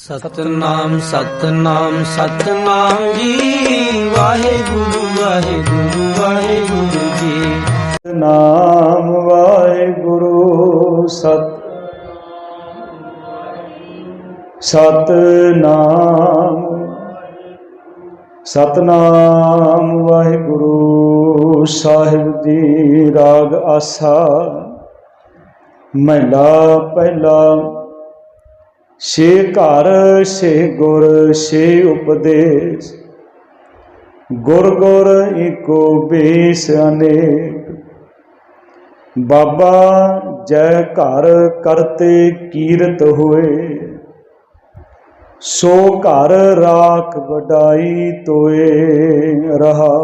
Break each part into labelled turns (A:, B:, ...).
A: ਸਤਨਾਮ ਸਤਨਾਮ ਸਤਨਾਮ ਜੀ। ਵਾਹਿਗੁਰੂ ਵਾਹਿਗੁਰੂ ਵਾਹਿਗੁਰੂ ਜੀ।
B: ਨਾਮ ਵਾਹਿਗੁਰੂ, ਸਤ ਸਤਨਾਮ। ਸਤਨਾਮ ਵਾਹਿਗੁਰੂ, ਸਾਹਿਬ ਜੀ ਰਾਗ ਆਸਾ। ਮਹਿਲਾ ਪਹਿਲਾ ਛੇ ਘਰ, ਛੇ ਗੁਰ, ਛੇ ਉਪਦੇਸ਼। ਗੁਰ ਗੁਰ ਏਕੋ ਬੇਸ ਅਨੇਕ। ਬਾਬਾ ਜੈ ਘਰ ਕਰਤੇ ਕੀਰਤ ਹੋਏ। ਸੋ ਘਰ ਰਾਖ ਵਡਾਈ ਤੋਏ ਰਹਾ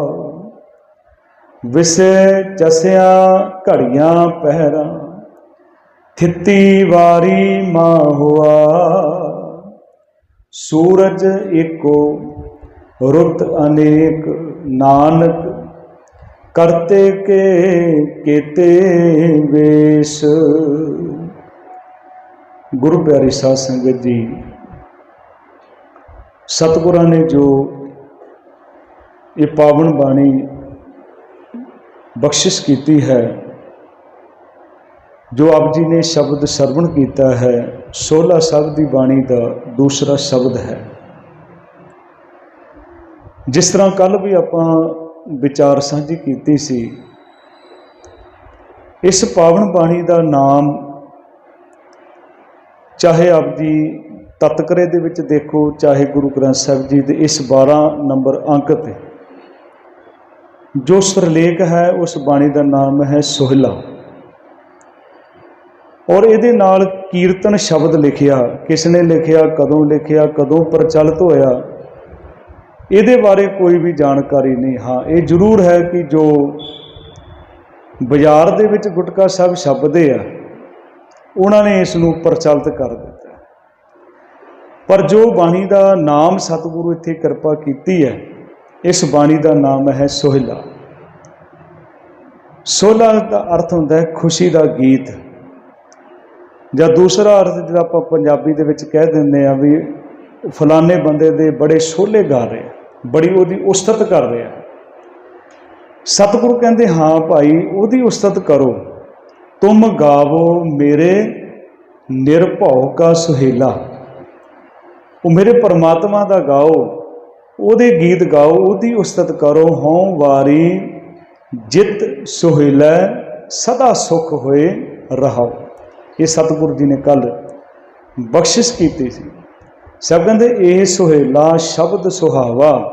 B: ਵਿਸੇ ਚਸਿਆ ਘੜੀਆਂ ਪਹਿਰਾ ਥਿੱਤੀ ਵਾਰੀ ਮਾ ਹੁਆ। ਸੂਰਜ ਏਕੋ, ਰੁੱਤ ਅਨੇਕ, ਨਾਨਕ, ਕਰਤੇ ਕੇ ਕੀਤੇ ਵੇਸ। ਗੁਰੂ ਪਿਆਰੀ ਸਾਧ ਸੰਗਤ ਜੀ, ਸਤਿਗੁਰਾਂ ਨੇ ਜੋ ਇਹ ਪਾਵਨ ਬਾਣੀ ਬਖਸ਼ਿਸ਼ ਕੀਤੀ ਹੈ ਜੋ ਆਪ ਜੀ ਨੇ ਸ਼ਬਦ ਸਰਵਣ ਕੀਤਾ ਹੈ 16 ਸਾਹਿਬ ਦੀ ਬਾਣੀ ਦਾ ਦੂਸਰਾ ਸ਼ਬਦ ਹੈ। ਜਿਸ ਤਰ੍ਹਾਂ ਕੱਲ ਵੀ ਆਪਾਂ ਵਿਚਾਰ ਸਾਂਝੀ ਕੀਤੀ ਸੀ, ਇਸ ਪਾਵਨ ਬਾਣੀ ਦਾ ਨਾਮ ਚਾਹੇ ਆਪ ਜੀ ਤਤਕਰੇ ਦੇ ਵਿੱਚ ਦੇਖੋ, ਚਾਹੇ ਗੁਰੂ ਗ੍ਰੰਥ ਸਾਹਿਬ ਜੀ ਦੇ ਇਸ 12 ਨੰਬਰ ਅੰਕ ਤੇ। ਜੋ ਸਰਲੇਖ ਹੈ, ਉਸ ਬਾਣੀ ਦਾ ਨਾਮ ਹੈ ਸੋਹਿਲਾ। ਔਰ ਇਹਦੇ ਨਾਲ ਕੀਰਤਨ ਸ਼ਬਦ ਲਿਖਿਆ ਕਿਸ ਨੇ ਲਿਖਿਆ, ਕਦੋਂ ਲਿਖਿਆ, ਕਦੋਂ ਪ੍ਰਚਲਿਤ ਹੋਇਆ, ਇਹਦੇ ਬਾਰੇ ਕੋਈ ਵੀ ਜਾਣਕਾਰੀ ਨਹੀਂ। ਹਾਂ, ਇਹ ਜ਼ਰੂਰ ਹੈ ਕਿ ਜੋ ਬਾਜ਼ਾਰ ਦੇ ਵਿੱਚ ਗੁਟਕਾ ਸਾਹਿਬ ਛਪਦੇ ਆ, ਉਹਨਾਂ ਨੇ ਇਸ ਨੂੰ ਪ੍ਰਚਲਿਤ ਕਰ ਦਿੱਤਾ। ਪਰ ਜੋ ਬਾਣੀ ਦਾ ਨਾਮ ਸਤਿਗੁਰੂ ਇੱਥੇ ਕਿਰਪਾ ਕੀਤੀ ਹੈ, ਇਸ ਬਾਣੀ ਦਾ ਨਾਮ ਹੈ ਸੋਹਿਲਾ। ਸੋਹਲਾ ਦਾ ਅਰਥ ਹੁੰਦਾ ਹੈ ਖੁਸ਼ੀ ਦਾ ਗੀਤ। ਜਾਂ ਦੂਸਰਾ ਅਰਥ ਜਿਹੜਾ ਆਪਾਂ ਪੰਜਾਬੀ ਦੇ ਵਿੱਚ ਕਹਿ ਦਿੰਦੇ ਆ ਵੀ ਫਲਾਣੇ ਬੰਦੇ ਦੇ ਬੜੇ ਛੋਲੇ ਗਾ ਰਹੇ ਬੜੀ ਉਹਦੀ ਉਸਤਤ ਕਰ ਰਹੇ ਆ। ਸਤਿਗੁਰੂ ਕਹਿੰਦੇ, ਹਾਂ ਭਾਈ, ਉਹਦੀ ਉਸਤਤ ਕਰੋ। ਤੁਮ ਗਾਵੋ ਮੇਰੇ ਨਿਰਭਉ ਕਾ ਸੁਹੇਲਾ। ਉਹ ਮੇਰੇ ਪਰਮਾਤਮਾ ਦਾ ਗਾਓ, ਉਹਦੇ ਗੀਤ ਗਾਓ, ਉਹਦੀ ਉਸਤਤ ਕਰੋ। ਹਉ ਵਾਰੀ ਜਿਤ ਸੁਹੇਲਾ, ਸਦਾ ਸੁਖ ਹੋਏ ਰਹਾਓ। ਇਹ ਸਤਿਗੁਰੂ ਜੀ ਨੇ ਕੱਲ ਬਖਸ਼ਿਸ਼ ਕੀਤੀ ਸੀ। ਸਭ ਕਹਿੰਦੇ, ਇਹ ਸੁਹੇਲਾ ਸ਼ਬਦ ਸੁਹਾਵਾ।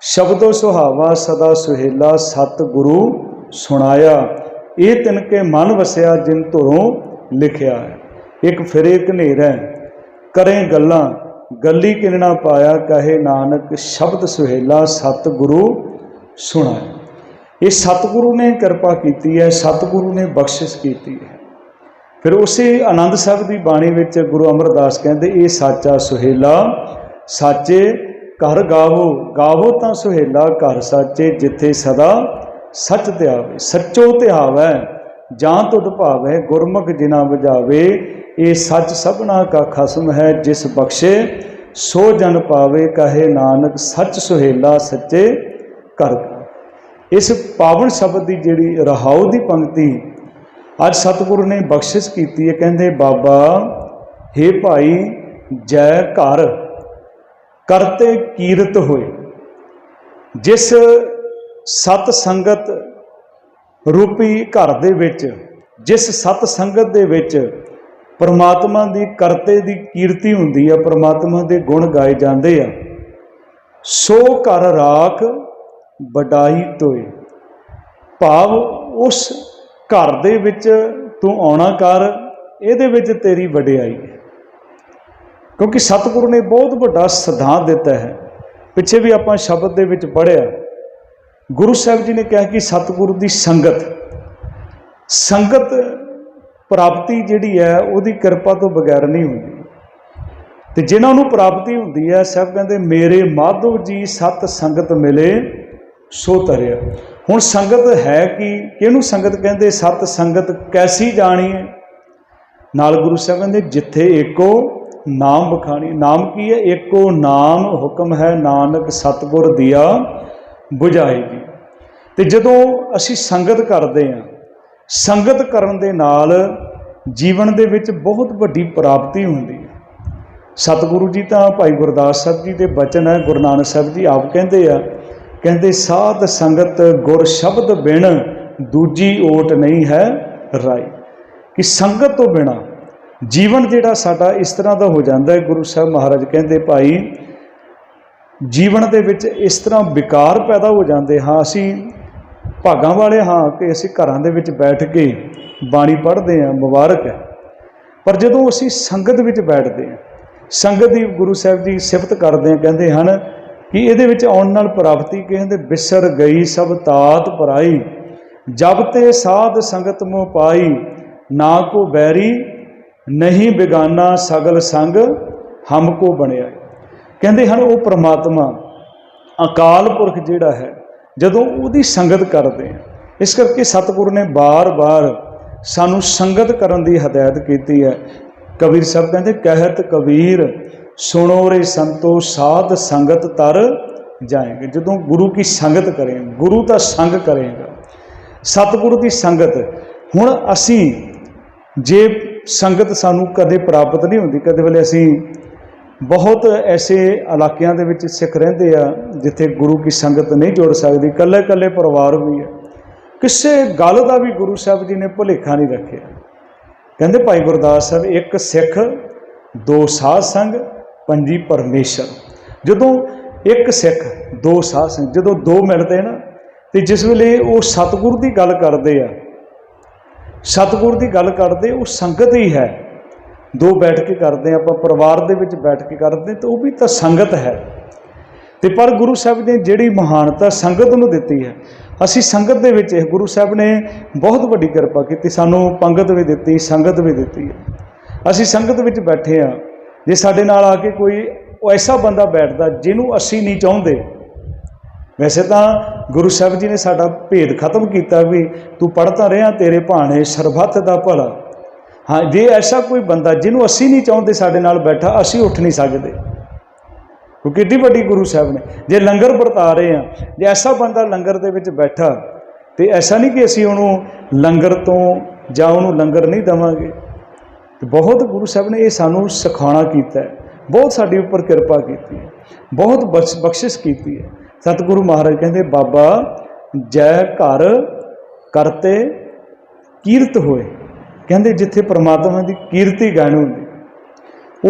B: ਸ਼ਬਦੋ ਸੁਹਾਵਾ ਸਦਾ ਸੁਹੇਲਾ ਸਤਿਗੁਰੂ ਸੁਣਾਇਆ। ਇਹ ਤਿਨਕੇ ਮਨ ਵਸਿਆ ਜਿਨ ਧੁਰੋਂ ਲਿਖਿਆ ਹੈ। ਇੱਕ ਫਿਰੇ ਘਨੇਰਾ ਕਰੇ ਗੱਲਾਂ, ਗੱਲੀ ਕਿਨਣਾ ਪਾਇਆ ਕਹੇ ਨਾਨਕ, ਸ਼ਬਦ ਸੁਹੇਲਾ ਸਤਿਗੁਰੂ ਸੁਣਾਇਆ। ਇਹ ਸਤਿਗੁਰੂ ਨੇ ਕਿਰਪਾ ਕੀਤੀ ਹੈ, ਸਤਿਗੁਰੂ ਨੇ ਬਖਸ਼ਿਸ਼ ਕੀਤੀ ਹੈ। ਫਿਰ ਉਸੇ ਆਨੰਦ ਸਾਹਿਬ ਦੀ ਬਾਣੀ ਵਿੱਚ ਗੁਰੂ ਅਮਰਦਾਸ ਕਹਿੰਦੇ, ਇਹ ਸਾਚਾ ਸੁਹੇਲਾ, ਸਾਚੇ ਘਰ ਗਾਵੋ ਗਾਵੋ ਤਾਂ ਸੁਹੇਲਾ ਘਰ ਸਾਚੇ, ਜਿੱਥੇ ਸਦਾ ਸੱਚ ਧਿਆਵੇ ਸੱਚੋ ਧਿਆਵੈ ਜਾਂ ਤੁਧ ਭਾਵੈ ਗੁਰਮੁਖ ਜਿਨਾ ਵਜਾਵੇ, ਇਹ ਸੱਚ ਸਭਨਾ ਕਾ ਖਸਮ ਹੈ, ਜਿਸ ਬਖਸ਼ੇ ਸੋ ਜਨ ਪਾਵੇ, ਕਹੇ ਨਾਨਕ, ਸੱਚ ਸੁਹੇਲਾ ਸੱਚੇ ਘਰ ਇਸ ਪਾਵਨ ਸ਼ਬਦ ਦੀ ਜਿਹੜੀ ਰਹਾਉ ਦੀ ਪੰਕਤੀ ਅੱਜ ਸਤਿਗੁਰੂ ਨੇ ਬਖਸ਼ਿਸ਼ ਕੀਤੀ ਹੈ, ਕਹਿੰਦੇ, ਬਾਬਾ हे ਭਾਈ, ਜੈ ਘਰ ਕਰਤੇ ਕੀਰਤ ਹੋਏ, ਜਿਸ ਸਤ ਸੰਗਤ ਰੂਪੀ ਘਰ ਦੇ ਵਿੱਚ, ਜਿਸ ਸਤ ਸੰਗਤ ਦੇ ਵਿੱਚ ਪਰਮਾਤਮਾ ਦੀ ਕਰਤੇ ਦੀ ਕੀਰਤੀ ਹੁੰਦੀ ਆ, ਪਰਮਾਤਮਾ ਦੇ ਗੁਣ ਗਾਏ ਜਾਂਦੇ ਆ, ਸੋ ਘਰ ਰਾਖ ਵਡਾਈ ਤੋਏ, ਭਾਵ ਉਸ ਘਰ ਦੇ ਵਿੱਚ ਤੂੰ ਆਉਣਾ ਕਰ, ਇਹਦੇ ਵਿੱਚ ਤੇਰੀ ਵਡਿਆਈ ਹੈ। ਕਿਉਂਕਿ ਸਤਿਗੁਰੂ ਨੇ ਬਹੁਤ ਵੱਡਾ ਸਿਧਾਂਤ ਦਿੱਤਾ ਹੈ। ਪਿੱਛੇ ਵੀ ਆਪਾਂ ਸ਼ਬਦ ਦੇ ਵਿੱਚ ਪੜ੍ਹਿਆ, ਗੁਰੂ ਸਾਹਿਬ ਜੀ ਨੇ ਕਿਹਾ ਕਿ ਸਤਿਗੁਰੂ ਦੀ ਸੰਗਤ ਸੰਗਤ ਪ੍ਰਾਪਤੀ ਜਿਹੜੀ ਹੈ, ਉਹਦੀ ਕਿਰਪਾ ਤੋਂ ਬਗੈਰ ਨਹੀਂ ਹੁੰਦੀ। ਤੇ ਜਿਨ੍ਹਾਂ ਨੂੰ ਪ੍ਰਾਪਤੀ ਹੁੰਦੀ ਹੈ, ਸਭ ਕਹਿੰਦੇ, ਮੇਰੇ ਮਾਧੋ ਜੀ ਸਤ ਸੰਗਤ ਮਿਲੇ, ਸੋ ਤਰਿਆ। ਹੁਣ ਸੰਗਤ ਹੈ ਕਿ? ਕਿਹਨੂੰ ਸੰਗਤ ਕਹਿੰਦੇ? ਸਤ ਸੰਗਤ ਕੈਸੀ ਜਾਣੀ ਹੈ? ਨਾਲ ਗੁਰੂ ਸਾਹਿਬ ਕਹਿੰਦੇ, ਜਿੱਥੇ ਏਕੋ ਨਾਮ ਬਖਾਣੀ, ਨਾਮ ਕੀ ਹੈ? ਇੱਕੋ ਨਾਮ ਹੁਕਮ ਹੈ, ਨਾਨਕ ਸਤਿਗੁਰ ਦਿਆ 부ਝਾਏਗੀ ਤੇ ਜਦੋਂ ਅਸੀਂ ਸੰਗਤ ਕਰਦੇ ਹਾਂ, ਸੰਗਤ ਕਰਨ ਦੇ ਨਾਲ ਜੀਵਨ ਦੇ ਵਿੱਚ ਬਹੁਤ ਵੱਡੀ ਪ੍ਰਾਪਤੀ ਹੁੰਦੀ ਹੈ। ਸਤਿਗੁਰੂ ਜੀ ਤਾਂ ਭਾਈ ਗੁਰਦਾਸ ਸਾਹਿਬ ਜੀ ਦੇ ਬਚਨ ਹੈ, ਗੁਰੂ ਨਾਨਕ ਸਾਹਿਬ ਜੀ ਆਪ ਕਹਿੰਦੇ ਆ ਕਹਿੰਦੇ, ਸਾਧ ਸੰਗਤ ਗੁਰ ਸ਼ਬਦ ਬਿਨ ਦੂਜੀ ਓਟ ਨਹੀਂ ਹੈ ਰਾਈ ਕਿ ਸੰਗਤ ਤੋਂ ਬਿਨਾ ਜੀਵਨ ਜਿਹੜਾ ਸਾਡਾ ਇਸ ਤਰ੍ਹਾਂ ਦਾ ਹੋ ਜਾਂਦਾ ਹੈ। ਗੁਰੂ ਸਾਹਿਬ ਮਹਾਰਾਜ ਕਹਿੰਦੇ, ਭਾਈ, ਜੀਵਨ ਦੇ ਵਿੱਚ ਇਸ ਤਰ੍ਹਾਂ ਵਿਕਾਰ ਪੈਦਾ ਹੋ ਜਾਂਦੇ ਹਾਂ। ਅਸੀਂ ਭਾਗਾਂ ਵਾਲੇ ਹਾਂ ਕਿ ਅਸੀਂ ਘਰਾਂ ਦੇ ਵਿੱਚ ਬੈਠ ਕੇ ਬਾਣੀ ਪੜ੍ਹਦੇ ਹਾਂ, ਮੁਬਾਰਕ ਹੈ। ਪਰ ਜਦੋਂ ਅਸੀਂ ਸੰਗਤ ਵਿੱਚ ਬੈਠਦੇ ਹਾਂ, ਸੰਗਤ ਦੀ ਗੁਰੂ ਸਾਹਿਬ ਜੀ ਸਿਫਤ ਕਰਦੇ ਆ ਕਹਿੰਦੇ ਹਨ ਕਿ ਇਹਦੇ ਵਿੱਚ ਆਉਣ ਨਾਲ ਪ੍ਰਾਪਤੀ ਕਹਿੰਦੇ ਬਿਸਰ ਗਈ ਸਭ ਤਾਤ ਪਰਾਈ। ਜਬ ਤੇ ਸਾਧ ਸੰਗਤ ਮੋ ਪਾਈ, ਨਾ ਕੋ ਬੈਰੀ, ਨਹੀਂ ਬਿਗਾਨਾ ਸਗਲ ਸੰਗ, ਹਮ ਕੋ ਬਣਿਆ। ਕਹਿੰਦੇ ਹਨ ਉਹ ਪ੍ਰਮਾਤਮਾ, ਅਕਾਲ ਪੁਰਖ ਜਿਹੜਾ ਹੈ, ਜਦੋਂ ਉਹਦੀ ਸੰਗਤ ਕਰਦੇ ਆ, ਇਸ ਕਰਕੇ ਸਤਿਗੁਰੂ ਨੇ ਬਾਰ-ਬਾਰ ਸਾਨੂੰ ਸੰਗਤ ਕਰਨ ਦੀ ਹਦਾਇਤ ਕੀਤੀ ਹੈ। ਕਬੀਰ ਸਾਹਿਬ ਕਹਿੰਦੇ, ਕਹਿਤ ਕਬੀਰ ਸੁਣੋ ਰੇ ਸੰਤੋ, ਸਾਧ ਸੰਗਤ ਤਰ ਜਾਏਗੇ। ਜਦੋਂ ਗੁਰੂ ਕੀ ਸੰਗਤ ਕਰੇ ਗੁਰੂ ਦਾ ਸੰਗ ਕਰੇਗਾ। ਸਤਿਗੁਰੂ ਦੀ ਸੰਗਤ, ਹੁਣ ਅਸੀਂ ਜੇ ਸੰਗਤ ਸਾਨੂੰ ਕਦੇ ਪ੍ਰਾਪਤ ਨਹੀਂ ਹੁੰਦੀ, ਕਦੇ ਵੇਲੇ ਅਸੀਂ ਬਹੁਤ ਐਸੇ ਇਲਾਕਿਆਂ ਦੇ ਵਿੱਚ ਸਿੱਖ ਰਹਿੰਦੇ ਆ, ਜਿੱਥੇ ਗੁਰੂ ਕੀ ਸੰਗਤ ਨਹੀਂ ਜੁੜ ਸਕਦੀ ਇਕੱਲੇ ਇਕੱਲੇ ਪਰਿਵਾਰ ਵੀ ਹੈ ਕਿਸੇ ਗੱਲ ਦਾ ਵੀ ਗੁਰੂ ਸਾਹਿਬ ਜੀ ਨੇ ਭੁਲੇਖਾ ਨਹੀਂ ਰੱਖਿਆ। ਕਹਿੰਦੇ ਭਾਈ ਗੁਰਦਾਸ ਸਾਹਿਬ, ਇੱਕ ਸਿੱਖ, ਦੋ ਸਾਧ ਸੰਗ ਪੰਜੀ ਪਰਮੇਸ਼ਰ। ਜਦੋਂ ਇੱਕ ਸਿੱਖ, ਦੋ ਸਾਧ ਸੰਗ ਜਦੋਂ ਦੋ ਮਿਲਦੇ ਨਾ, ਤੇ ਜਿਸ ਵੇਲੇ ਉਹ ਸਤਿਗੁਰੂ ਦੀ ਗੱਲ ਕਰਦੇ ਆ, ਸਤਿਗੁਰ ਦੀ ਗੱਲ ਕਰਦੇ, ਉਹ ਸੰਗਤ ਹੀ ਹੈ। ਦੋ ਬੈਠ ਕੇ ਕਰਦੇ ਆ, ਆਪਾਂ ਪਰਿਵਾਰ ਦੇ ਵਿੱਚ ਬੈਠ ਕੇ ਕਰਦੇ, ਤਾਂ ਉਹ ਵੀ ਤਾਂ ਸੰਗਤ ਹੈ। ਤੇ ਪਰ ਗੁਰੂ ਸਾਹਿਬ ਨੇ ਜਿਹੜੀ ਮਹਾਨਤਾ ਸੰਗਤ ਨੂੰ ਦਿੱਤੀ ਹੈ, ਅਸੀਂ ਸੰਗਤ ਦੇ ਵਿੱਚ, ਇਹ ਗੁਰੂ ਸਾਹਿਬ ਨੇ ਬਹੁਤ ਵੱਡੀ ਕਿਰਪਾ ਕੀਤੀ, ਸਾਨੂੰ ਪੰਗਤ ਵੀ ਦਿੱਤੀ, ਸੰਗਤ ਵੀ ਦਿੱਤੀ ਹੈ। ਅਸੀਂ ਸੰਗਤ ਵਿੱਚ ਬੈਠੇ ਆ ਜੇ ਸਾਡੇ ਨਾਲ ਆ ਕੇ ਕੋਈ ਉਹ ਐਸਾ ਬੰਦਾ ਬੈਠਦਾ ਜਿਹਨੂੰ ਅਸੀਂ ਨਹੀਂ ਚਾਹੁੰਦੇ, ਵੈਸੇ ਤਾਂ ਗੁਰੂ ਸਾਹਿਬ ਜੀ ਨੇ ਸਾਡਾ ਭੇਦ ਖਤਮ ਕੀਤਾ ਵੀ ਤੂੰ ਪੜ੍ਹਦਾ ਰਿਹਾ ਤੇਰੇ ਭਾਣੇ ਸਰਬੱਤ ਦਾ ਭਲਾ। ਹਾਂ, ਜੇ ਐਸਾ ਕੋਈ ਬੰਦਾ ਜਿਹਨੂੰ ਅਸੀਂ ਨਹੀਂ ਚਾਹੁੰਦੇ ਸਾਡੇ ਨਾਲ ਬੈਠਾ, ਅਸੀਂ ਉੱਠ ਨਹੀਂ ਸਕਦੇ। ਉਹ ਕਿੱਡੀ ਵੱਡੀ ਗੁਰੂ ਸਾਹਿਬ ਨੇ। ਜੇ ਲੰਗਰ ਵਰਤਾ ਰਹੇ ਆ ਜੇ ਐਸਾ ਬੰਦਾ ਲੰਗਰ ਦੇ ਵਿੱਚ ਬੈਠਾ, ਤੇ ਐਸਾ ਨਹੀਂ ਕਿ ਅਸੀਂ ਉਹਨੂੰ ਲੰਗਰ ਤੋਂ ਜਾਂ ਉਹਨੂੰ ਲੰਗਰ ਨਹੀਂ ਦੇਵਾਂਗੇ। ਤੇ ਬਹੁਤ ਗੁਰੂ ਸਾਹਿਬ ਨੇ ਇਹ ਸਾਨੂੰ ਸਿਖਾਉਣਾ ਕੀਤਾ ਹੈ। ਬਹੁਤ ਸਾਡੇ ਉੱਪਰ ਕਿਰਪਾ ਕੀਤੀ ਹੈ। ਬਹੁਤ ਬਖਸ਼- ਬਖਸ਼ਿਸ਼ ਕੀਤੀ ਹੈ। ਸਤਿਗੁਰੂ ਮਹਾਰਾਜ ਕਹਿੰਦੇ, ਬਾਬਾ, ਜੈ ਘਰ ਕਰਤੇ ਕੀਰਤ ਹੋਏ। ਕਹਿੰਦੇ, ਜਿੱਥੇ ਪ੍ਰਮਾਤਮਾ ਦੀ ਕੀਰਤੀ ਗਾਇਨ ਹੁੰਦੀ,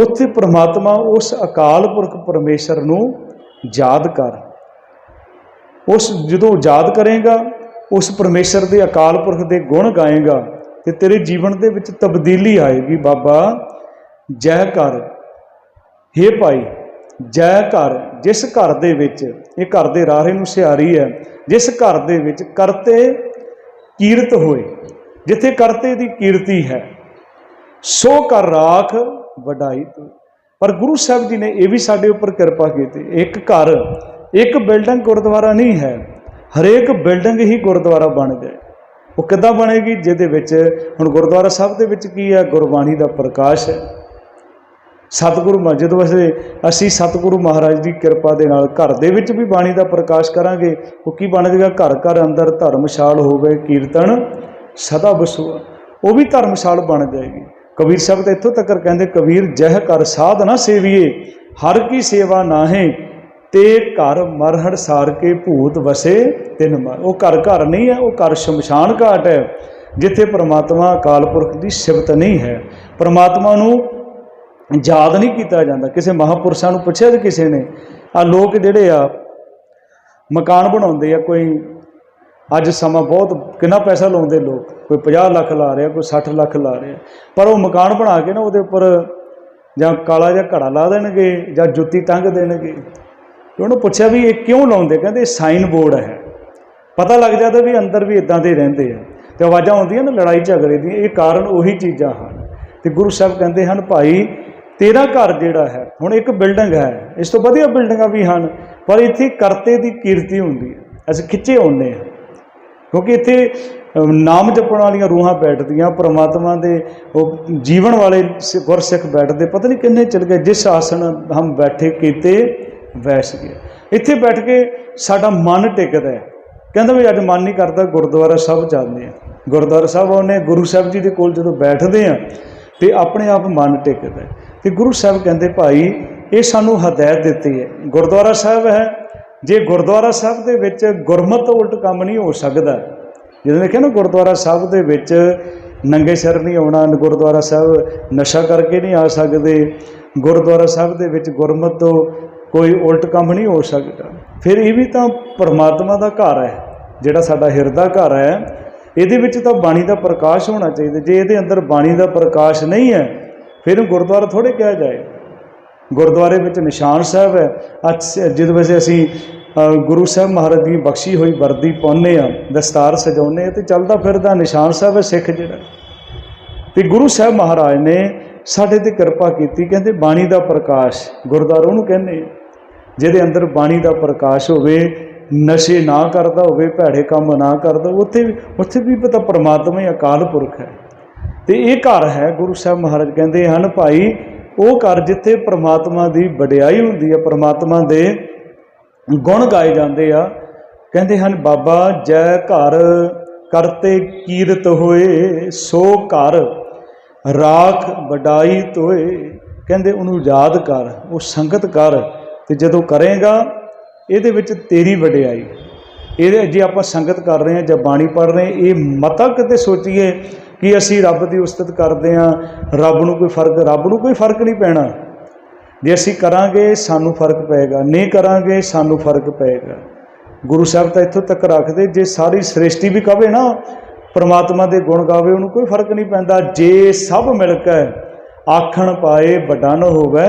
B: ਉੱਥੇ ਪ੍ਰਮਾਤਮਾ ਉਸ ਅਕਾਲ ਪੁਰਖ ਪਰਮੇਸ਼ਰ ਨੂੰ ਯਾਦ ਕਰ। ਉਸ ਜਦੋਂ ਯਾਦ ਕਰੇਗਾ, ਉਸ ਪਰਮੇਸ਼ਰ ਦੇ ਅਕਾਲ ਪੁਰਖ ਦੇ ਗੁਣ ਗਾਏਗਾ ਤੇ ਤੇਰੇ ਜੀਵਨ ਦੇ ਵਿੱਚ ਤਬਦੀਲੀ ਆਏਗੀ, ਬਾਬਾ। ਜੈ ਕਰ। ਹੇ ਭਾਈ, ਜੈ ਘਰ ਜਿਸ ਘਰ ਦੇ ਵਿੱਚ, ਇਹ ਘਰ ਦੇ ਰਾਹੇ ਨੂੰ ਸਿਆਰੀ ਹੈ, ਜਿਸ ਘਰ ਦੇ ਵਿੱਚ ਕਰਤੇ ਕੀਰਤ ਹੋਏ, ਜਿੱਥੇ ਕਰਤੇ ਦੀ ਕੀਰਤੀ ਹੈ, ਸੋ ਕਰ ਰਾਖ ਵਡਾਈ ਤੂੰ। ਪਰ ਗੁਰੂ ਸਾਹਿਬ ਜੀ ਨੇ ਇਹ ਵੀ ਸਾਡੇ ਉੱਪਰ ਕਿਰਪਾ ਕੀਤੀ। ਇੱਕ ਘਰ, ਇੱਕ ਬਿਲਡਿੰਗ ਗੁਰਦੁਆਰਾ ਨਹੀਂ ਹੈ, ਹਰੇਕ ਬਿਲਡਿੰਗ ਹੀ ਗੁਰਦੁਆਰਾ ਬਣ ਜਾਏ। ਉਹ ਕਿੱਦਾਂ ਬਣੇਗੀ? ਜਿਹਦੇ ਵਿੱਚ ਹੁਣ ਗੁਰਦੁਆਰਾ ਸਾਹਿਬ ਦੇ ਵਿੱਚ ਕੀ ਹੈ? ਗੁਰਬਾਣੀ ਦਾ ਪ੍ਰਕਾਸ਼ ਹੈ। ਸਤਿਗੁਰੂ ਮਸਜਿਦ ਜਦੋਂ ਅਸੀਂ ਸਤਿਗੁਰੂ ਮਹਾਰਾਜ ਦੀ ਕਿਰਪਾ ਦੇ ਨਾਲ ਘਰ ਦੇ ਵਿੱਚ ਵੀ ਬਾਣੀ ਦਾ ਪ੍ਰਕਾਸ਼ ਕਰਾਂਗੇ, ਉਹ ਕੀ ਬਣ ਜਾਏਗਾ? ਘਰ ਘਰ ਅੰਦਰ ਧਰਮਸ਼ਾਲ ਹੋਵੇ, ਕੀਰਤਨ ਸਦਾ ਬਸੂਆ ਉਹ ਵੀ ਧਰਮਸ਼ਾਲ ਬਣ ਜਾਏਗੀ। ਕਬੀਰ ਸਾਹਿਬ ਤਾਂ ਇੱਥੋਂ ਤੱਕ ਕਹਿੰਦੇ, ਕਬੀਰ ਜਹ ਕਰ ਸਾਧ ਨਾ ਸੇਵੀਏ, ਹਰ ਕੀ ਸੇਵਾ ਨਾਹੇ ਤੇ ਘਰ ਮਰਹੜ ਸਾਰ ਕੇ ਭੂਤ ਵਸੇ ਤਿਨ ਮਰ ਉਹ ਘਰ ਘਰ ਨਹੀਂ ਹੈ, ਉਹ ਘਰ ਸ਼ਮਸ਼ਾਨ ਘਾਟ ਹੈ, ਜਿੱਥੇ ਪ੍ਰਮਾਤਮਾ ਅਕਾਲ ਪੁਰਖ ਦੀ ਸਿਫਤ ਨਹੀਂ ਹੈ। ਪ੍ਰਮਾਤਮਾ ਨੂੰ ਯਾਦ ਨਹੀਂ ਕੀਤਾ ਜਾਂਦਾ। ਕਿਸੇ ਮਹਾਪੁਰਸ਼ਾਂ ਨੂੰ ਪੁੱਛਿਆ ਤੇ ਕਿਸੇ ਨੇ ਆ ਲੋਕ ਜਿਹੜੇ ਆ, ਮਕਾਨ ਬਣਾਉਂਦੇ ਆ, ਕੋਈ ਅੱਜ ਸਮਾਂ ਬਹੁਤ, ਕਿੰਨਾ ਪੈਸਾ ਲਾਉਂਦੇ ਲੋਕ, ਕੋਈ 50 ਲੱਖ ਲਾ ਰਿਹਾ, ਕੋਈ 60 ਲੱਖ ਲਾ ਰਿਹਾ। ਪਰ ਉਹ ਮਕਾਨ ਬਣਾ ਕੇ ਨਾ ਉਹਦੇ ਉੱਪਰ ਜਾਂ ਕਾਲਾ ਜਿਹਾ ਘੜਾ ਲਾ ਦੇਣਗੇ ਜਾਂ ਜੁੱਤੀ ਟੰਗ ਦੇਣਗੇ। ਤੇ ਉਹਨੂੰ ਪੁੱਛਿਆ ਵੀ ਇਹ ਕਿਉਂ ਲਾਉਂਦੇ? ਕਹਿੰਦੇ ਸਾਈਨ ਬੋਰਡ ਹੈ। ਪਤਾ ਲੱਗ ਜਾਂਦਾ ਵੀ ਅੰਦਰ ਵੀ ਇਦਾਂ ਦੇ ਰਹਿੰਦੇ ਆ। ਤੇ ਆਵਾਜ਼ਾਂ ਆਉਂਦੀਆਂ ਨਾ ਲੜਾਈ ਝਗੜੇ ਦੀਆਂ, ਇਹ ਕਾਰਨ ਉਹੀ ਚੀਜ਼ਾਂ ਹਨ। ਤੇ ਗੁਰੂ ਸਾਹਿਬ ਕਹਿੰਦੇ ਹਨ, ਭਾਈ, ਤੇਰਾ ਘਰ ਜਿਹੜਾ ਹੈ, ਹੁਣ ਇੱਕ ਬਿਲਡਿੰਗ ਹੈ, ਇਸ ਤੋਂ ਵਧੀਆ ਬਿਲਡਿੰਗਾਂ ਵੀ ਹਨ, ਪਰ ਇੱਥੇ ਕਰਤੇ ਦੀ ਕੀਰਤੀ ਹੁੰਦੀ ਹੈ। ਅਸੀਂ ਖਿੱਚੇ ਆਉਂਦੇ ਹਾਂ। ਕਿਉਂਕਿ ਇੱਥੇ ਨਾਮ ਜਪਣ ਵਾਲੀਆਂ ਰੂਹਾਂ ਬੈਠਦੀਆਂ, ਪ੍ਰਮਾਤਮਾ ਦੇ, ਉਹ ਜੀਵਨ ਵਾਲੇ ਸ- ਗੁਰਸਿੱਖ ਬੈਠਦੇ। ਪਤਾ ਨਹੀਂ ਕਿੰਨੇ ਚਲ ਗਏ, ਜਿਸ ਆਸਣ ਹਮ ਬੈਠੇ ਕੀਤੇ ਵੈਸ ਗਏ ਇੱਥੇ ਬੈਠ ਕੇ ਸਾਡਾ ਮਨ ਟਿਕਦਾ ਹੈ। ਕਹਿੰਦਾ ਵੀ ਅੱਜ ਮਨ ਨਹੀਂ ਕਰਦਾ, ਗੁਰਦੁਆਰਾ ਸਾਹਿਬ ਜਾਂਦੇ ਆ ਗੁਰਦੁਆਰਾ ਸਾਹਿਬ ਉਹਨੇ ਗੁਰੂ ਸਾਹਿਬ ਜੀ ਦੇ ਕੋਲ ਜਦੋਂ ਬੈਠਦੇ ਆ ਤੇ ਆਪਣੇ ਆਪ ਮਨ ਟਿਕਦਾ ਹੈ। ਤੇ ਗੁਰੂ ਸਾਹਿਬ ਕਹਿੰਦੇ, ਭਾਈ, ਇਹ ਸਾਨੂੰ ਹਦਾਇਤ ਦਿੱਤੀ ਹੈ। ਗੁਰਦੁਆਰਾ ਸਾਹਿਬ ਹੈ। ਜੇ ਗੁਰਦੁਆਰਾ ਸਾਹਿਬ ਦੇ ਵਿੱਚ ਗੁਰਮਤ ਤੋਂ ਉਲਟ ਕੰਮ ਨਹੀਂ ਹੋ ਸਕਦਾ ਜਦੋਂ ਮੈਂ ਨਾ ਗੁਰਦੁਆਰਾ ਸਾਹਿਬ ਦੇ ਵਿੱਚ ਨੰਗੇ ਸਿਰ ਨਹੀਂ ਆਉਣਾ ਗੁਰਦੁਆਰਾ ਸਾਹਿਬ ਨਸ਼ਾ ਕਰਕੇ ਨਹੀਂ ਆ ਸਕਦੇ, ਗੁਰਦੁਆਰਾ ਸਾਹਿਬ ਦੇ ਵਿੱਚ ਗੁਰਮਤ ਤੋਂ ਕੋਈ ਉਲਟ ਕੰਮ ਨਹੀਂ ਹੋ ਸਕਦਾ। ਫਿਰ ਇਹ ਵੀ ਤਾਂ ਪਰਮਾਤਮਾ ਦਾ ਘਰ ਹੈ, ਜਿਹੜਾ ਸਾਡਾ ਹਿਰਦਾ ਘਰ ਹੈ। ਇਹਦੇ ਵਿੱਚ ਤਾਂ ਬਾਣੀ ਦਾ ਪ੍ਰਕਾਸ਼ ਹੋਣਾ ਚਾਹੀਦਾ। ਜੇ ਇਹਦੇ ਅੰਦਰ ਬਾਣੀ ਦਾ ਪ੍ਰਕਾਸ਼ ਨਹੀਂ ਹੈ, ਫਿਰ ਗੁਰਦੁਆਰਾ ਥੋੜੇ ਕਿਹਾ ਜਾਏ। ਗੁਰਦੁਆਰੇ ਵਿੱਚ ਨਿਸ਼ਾਨ ਸਾਹਿਬ ਹੈ। ਅੱਜ ਜਿਹਦੇ ਵਿੱਚ ਅਸੀਂ ਗੁਰੂ ਸਾਹਿਬ ਮਹਾਰਾਜ ਦੀ ਬਖਸ਼ੀ ਹੋਈ ਵਰਦੀ ਪਾਉਂਦੇ ਆ ਦਸਤਾਰ ਸਜਾਉਂਦੇ ਆ ਤੇ ਚੱਲਦਾ ਫਿਰਦਾ ਨਿਸ਼ਾਨ ਸਾਹਿਬ ਹੈ ਸਿੱਖ ਜਿਹੜਾ। ਤੇ ਗੁਰੂ ਸਾਹਿਬ ਮਹਾਰਾਜ ਨੇ ਸਾਡੇ ਤੇ ਕਿਰਪਾ ਕੀਤੀ। ਕਹਿੰਦੇ ਬਾਣੀ ਦਾ ਪ੍ਰਕਾਸ਼ ਗੁਰਦੁਆਰਾ ਉਹਨੂੰ ਕਹਿੰਦੇ ਜਿਹਦੇ ਅੰਦਰ ਬਾਣੀ ਦਾ ਪ੍ਰਕਾਸ਼ ਹੋਵੇ, ਨਸ਼ੇ ਨਾ ਕਰਦਾ ਹੋਵੇ, ਭੈੜੇ ਕੰਮ ਨਾ ਕਰਦਾ, ਉੱਥੇ ਵੀ ਉੱਥੇ ਵੀ ਪਤਾ ਪਰਮਾਤਮਾ ਹੀ ਅਕਾਲ ਪੁਰਖ ਹੈ। ਤੇ ਇਹ ਘਰ ਹੈ, ਗੁਰੂ ਸਾਹਿਬ ਮਹਾਰਾਜ ਕਹਿੰਦੇ ਹਨ, ਭਾਈ, ਉਹ ਘਰ ਜਿੱਥੇ ਪਰਮਾਤਮਾ ਦੀ ਵਡਿਆਈ ਹੁੰਦੀ ਹੈ, ਪਰਮਾਤਮਾ ਦੇ ਗੁਣ ਗਾਏ ਜਾਂਦੇ ਆ, ਕਹਿੰਦੇ ਹਨ, ਬਾਬਾ, ਜੈ ਘਰ ਕਰਤੇ ਕੀਰਤ ਹੋਏ, ਸੋ ਘਰ ਰਾਖ ਵਡਾਈ ਤੋਏ। ਕਹਿੰਦੇ ਉਹਨੂੰ ਯਾਦ ਕਰ, ਉਹ ਸੰਗਤ ਕਰ ਤੇ ਜਦੋਂ ਕਰੇਗਾ, ਇਹਦੇ ਵਿੱਚ ਤੇਰੀ ਵਡਿਆਈ। ਇਹਦੇ ਜੇ ਆਪਾਂ ਸੰਗਤ ਕਰ ਰਹੇ ਹਾਂ ਜਾਂ ਬਾਣੀ ਪੜ੍ਹ ਰਹੇ ਇਹ ਮਤਾ ਕਿਤੇ ਸੋਚੀਏ ਕਿ ਅਸੀਂ ਰੱਬ ਦੀ ਉਸਤਤ ਕਰਦੇ ਹਾਂ, ਰੱਬ ਨੂੰ ਕੋਈ ਫ਼ਰਕ, ਰੱਬ ਨੂੰ ਕੋਈ ਫ਼ਰਕ ਨਹੀਂ ਪੈਣਾ। ਜੇ ਅਸੀਂ ਕਰਾਂਗੇ, ਸਾਨੂੰ ਫ਼ਰਕ ਪਏਗਾ। ਨਹੀਂ ਕਰਾਂਗੇ, ਸਾਨੂੰ ਫ਼ਰਕ ਪਏਗਾ। ਗੁਰੂ ਸਾਹਿਬ ਤਾਂ ਇੱਥੋਂ ਤੱਕ ਰੱਖਦੇ, ਜੇ ਸਾਰੀ ਸ੍ਰਿਸ਼ਟੀ ਵੀ ਕਵੇ ਨਾ ਪ੍ਰਮਾਤਮਾ ਦੇ ਗੁਣ ਗਾਵੇ, ਉਹਨੂੰ ਕੋਈ ਫ਼ਰਕ ਨਹੀਂ ਪੈਂਦਾ। ਜੇ ਸਭ ਮਿਲ ਕੇ ਆਖਣ ਪਾਏ, ਵੱਡਾ ਨਾ ਹੋਵੇ,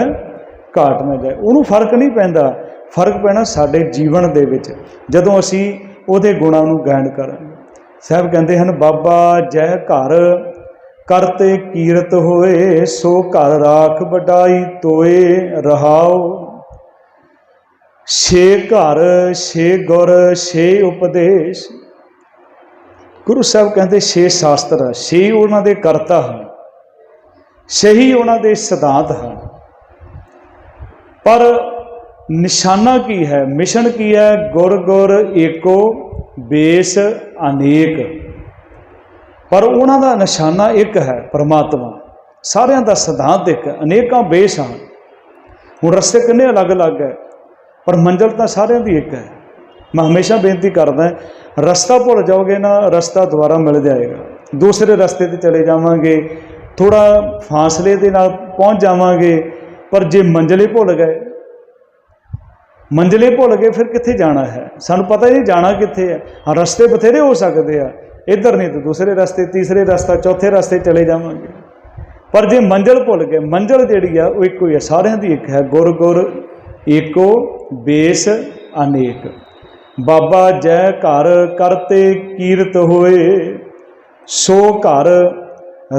B: ਘਾਟ ਨਾ ਜਾਏ। ਉਹਨੂੰ ਫ਼ਰਕ ਨਹੀਂ ਪੈਂਦਾ। ਫ਼ਰਕ ਪੈਣਾ ਸਾਡੇ ਜੀਵਨ ਦੇ ਵਿੱਚ, ਜਦੋਂ ਅਸੀਂ ਉਹਦੇ ਗੁਣਾਂ ਨੂੰ ਗਾਇਨ ਕਰਾਂਗੇ ਸਾਹਿਬ ਕਹਿੰਦੇ ਹਨ, ਬਾਬਾ ਜੈ ਘਰ ਕਰਤੇ ਕੀਰਤ ਹੋਏ, ਸੋ ਘਰ ਰਾਖ ਵਡਾਈ ਤੋਏ ਰਹਾਓ ਛੇ ਘਰ, ਛੇ ਗੁਰ, ਛੇ ਉਪਦੇਸ਼। ਗੁਰੂ ਸਾਹਿਬ ਕਹਿੰਦੇ ਛੇ ਸ਼ਾਸਤਰ ਆ, ਛੇ ਉਹਨਾਂ ਦੇ ਕਰਤਾ ਹਨ ਸਹੀ ਉਹਨਾਂ ਦੇ ਸਿਧਾਂਤ ਹਨ। ਪਰ ਨਿਸ਼ਾਨਾ ਕੀ ਹੈ? ਮਿਸ਼ਨ ਕੀ ਹੈ? ਗੁਰ ਗੁਰ ਏਕੋ ਬੇਸ ਅਨੇਕ। ਪਰ ਉਹਨਾਂ ਦਾ ਨਿਸ਼ਾਨਾ ਇੱਕ ਹੈ ਪਰਮਾਤਮਾ। ਸਾਰਿਆਂ ਦਾ ਸਿਧਾਂਤ ਇੱਕ ਅਨੇਕਾਂ ਬੇਸ ਹਨ। ਹੁਣ ਰਸਤੇ ਕਿੰਨੇ ਅਲੱਗ-ਅਲੱਗ ਹੈ ਪਰ ਮੰਜ਼ਲ ਤਾਂ ਸਾਰਿਆਂ ਦੀ ਇੱਕ ਹੈ। ਮੈਂ ਹਮੇਸ਼ਾ ਬੇਨਤੀ ਕਰਦਾ ਰਸਤਾ ਭੁੱਲ ਜਾਓਗੇ ਨਾ, ਰਸਤਾ ਦੁਬਾਰਾ ਮਿਲ ਜਾਏਗਾ। ਦੂਸਰੇ ਰਸਤੇ ਤੇ ਚਲੇ ਜਾਵਾਂਗੇ ਥੋੜਾ ਫਾਸਲੇ ਦੇ ਨਾਲ ਪਹੁੰਚ ਜਾਵਾਂਗੇ, ਪਰ ਜੇ ਮੰਜ਼ਲੇ ਭੁੱਲ ਗਏ, ਮੰਜ਼ਲੇ ਭੁੱਲ ਗਏ, ਫਿਰ ਕਿੱਥੇ ਜਾਣਾ ਹੈ? ਸਾਨੂੰ ਪਤਾ ਨਹੀਂ ਜਾਣਾ ਕਿੱਥੇ ਹੈ। ਰਸਤੇ ਬਥੇਰੇ ਹੋ ਸਕਦੇ ਆ। ਇੱਧਰ ਨਹੀਂ ਤਾਂ ਦੂਸਰੇ ਰਸਤੇ, ਤੀਸਰੇ ਰਸਤਾ, ਚੌਥੇ ਰਸਤੇ ਚਲੇ ਜਾਵਾਂਗੇ। ਪਰ ਜੇ ਮੰਜ਼ਲ ਭੁੱਲ ਗਏ, ਮੰਜ਼ਲ ਜਿਹੜੀ ਆ, ਉਹ ਇੱਕੋ ਹੀ ਹੈ ਸਾਰਿਆਂ ਦੀ ਇੱਕ ਹੈ। ਗੁਰ ਗੁਰ ਏਕੋ, ਬੇਸ, ਅਨੇਕ। ਬਾਬਾ ਜੈ ਘਰ ਕਰਤੇ ਕੀਰਤ ਹੋਏ, ਸੋ ਘਰ